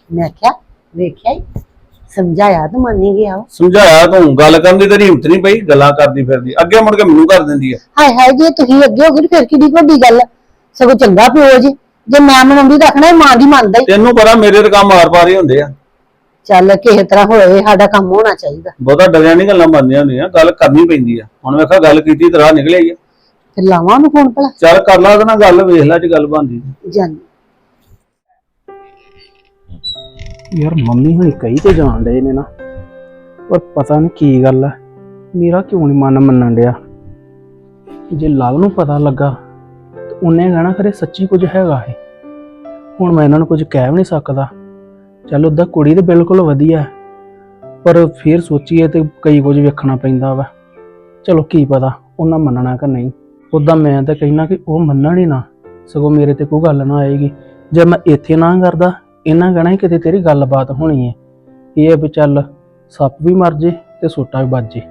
ਮੈਂ ਕਿਹਾ ਵੇਖਿਆ ਈ, ਸਮਝਾਇਆ ਤਾਂ ਮੰਨ ਹੀ ਗਿਆ। ਸਮਝਾਇਆ ਤੂੰ ਗੱਲ ਕਰਨ ਦੀ ਤੇਰੀ ਹਿੰਮਤ ਨਹੀਂ ਪਈ ਗੱਲਾਂ ਕਰਦੀ ਫਿਰਦੀ ਅੱਗੇ ਮੁੜ ਕੇ ਮੈਨੂੰ ਕਰ ਦਿੰਦੀ ਆ। ਹਾਏ ਹਾਏ ਜੇ ਤੁਸੀਂ ਅੱਗੇ ਹੋ ਗਏ ਤੇ ਫਿਰ ਕਿਹੜੀ ਵੱਡੀ ਗੱਲ ਆ? ਸਗੋਂ ਚੰਗਾ ਪਿਓ ਜੀ ਜੇ ਮੈਂ ਮਨਾਉਂਦੀ ਤਾਂ ਆਖਣਾ ਇਹ ਮਾਂ ਦੀ ਮੰਨਦਾ ਹੀ ਤੈਨੂੰ ਪਤਾ ਮੇਰੇ ਤੇ ਕੰਮ ਆਰ ਪਾਰ ਹੀ ਹੁੰਦੇ ਆ। ਚੱਲ ਕਿਸੇ ਤਰ੍ਹਾਂ ਹੋਏ ਸਾਡਾ ਕੰਮ ਹੋਣਾ ਚਾਹੀਦਾ। ਬਹੁਤਾ ਡਰਿਆ ਨਹੀਂ ਗੱਲਾਂ ਬਣਦੀਆਂ ਹੁੰਦੀਆਂ ਗੱਲ ਕਰਨੀ ਪੈਂਦੀ ਆ। ਹੁਣ ਵੇਖਾ ਗੱਲ ਕੀਤੀ ਤਰ੍ਹਾਂ ਨਿਕਲਿਆ ਹੀ ਆ। ਫਿਰ ਲਾਵਾਂ ਉਹਨੂੰ ਫੋਨ ਭਲਾ? ਚੱਲ ਕਰ ਲਾ ਉਹਦੇ ਨਾਲ ਗੱਲ ਵੇਖ ਲੈ ਜੇ ਗੱਲ ਬਣਦੀ। ਜਾਨੀ। ਯਾਰ ਮੰਮੀ ਹੁਣੀ ਕਹੀ ਤੇ ਜਾਣ ਡਏ ਨੇ ਨਾ। ਪਰ ਪਤਾ ਨਹੀਂ ਕੀ ਗੱਲ ਹੈ ਮੇਰਾ ਕਿਉਂ ਨਹੀਂ ਮਨ ਮੰਨਣ ਡਿਆ? ਜੇ ਲਵ ਨੂੰ ਪਤਾ ਲੱਗਾ ਤੇ ਉਹਨੇ ਕਹਿਣਾ ਖਰੇ ਸੱਚੀ ਕੁਝ ਹੈਗਾ ਹੈ ਹੁਣ ਮੈਂ ਇਹਨਾਂ ਨੂੰ ਕੁਝ ਕਹਿ ਵੀ ਨਹੀਂ ਸਕਦਾ। ਚੱਲ ਉਹਦਾ ਕੁੜੀ ਤੇ ਬਿਲਕੁਲ ਵਧੀਆ ਹੈ। ਪਰ ਫਿਰ ਸੋਚੀਏ ਤੇ ਕਈ ਕੁਝ ਵੇਖਣਾ ਪੈਂਦਾ ਵਾ। ਚਲੋ ਕੀ ਪਤਾ ਉਹਨਾਂ ਮੰਨਣਾ ਕਿ ਨਹੀਂ। ਉਦਾਂ ਮੈਂ ਤਾਂ ਕਹਿਣਾ ਕਿ ਉਹ ਮੰਨਣ ਹੀ ਨਾ, ਸਗੋਂ ਮੇਰੇ ਤੇ ਕੋਈ ਗੱਲ ਨਾ ਆਏਗੀ। ਜੇ ਮੈਂ ਇੱਥੇ ਨਾ ਕਰਦਾ ਇਹਨਾਂ ਕਹਿਣਾ ਸੀ ਕਿਤੇ ਤੇਰੀ ਗੱਲਬਾਤ ਹੋਣੀ ਹੈ। ਇਹ ਆ ਵੀ ਚੱਲ, ਸੱਪ ਵੀ ਮਰ ਜੇ ਤੇ ਸੋਟਾ ਵੀ ਵੱਜ ਜੇ।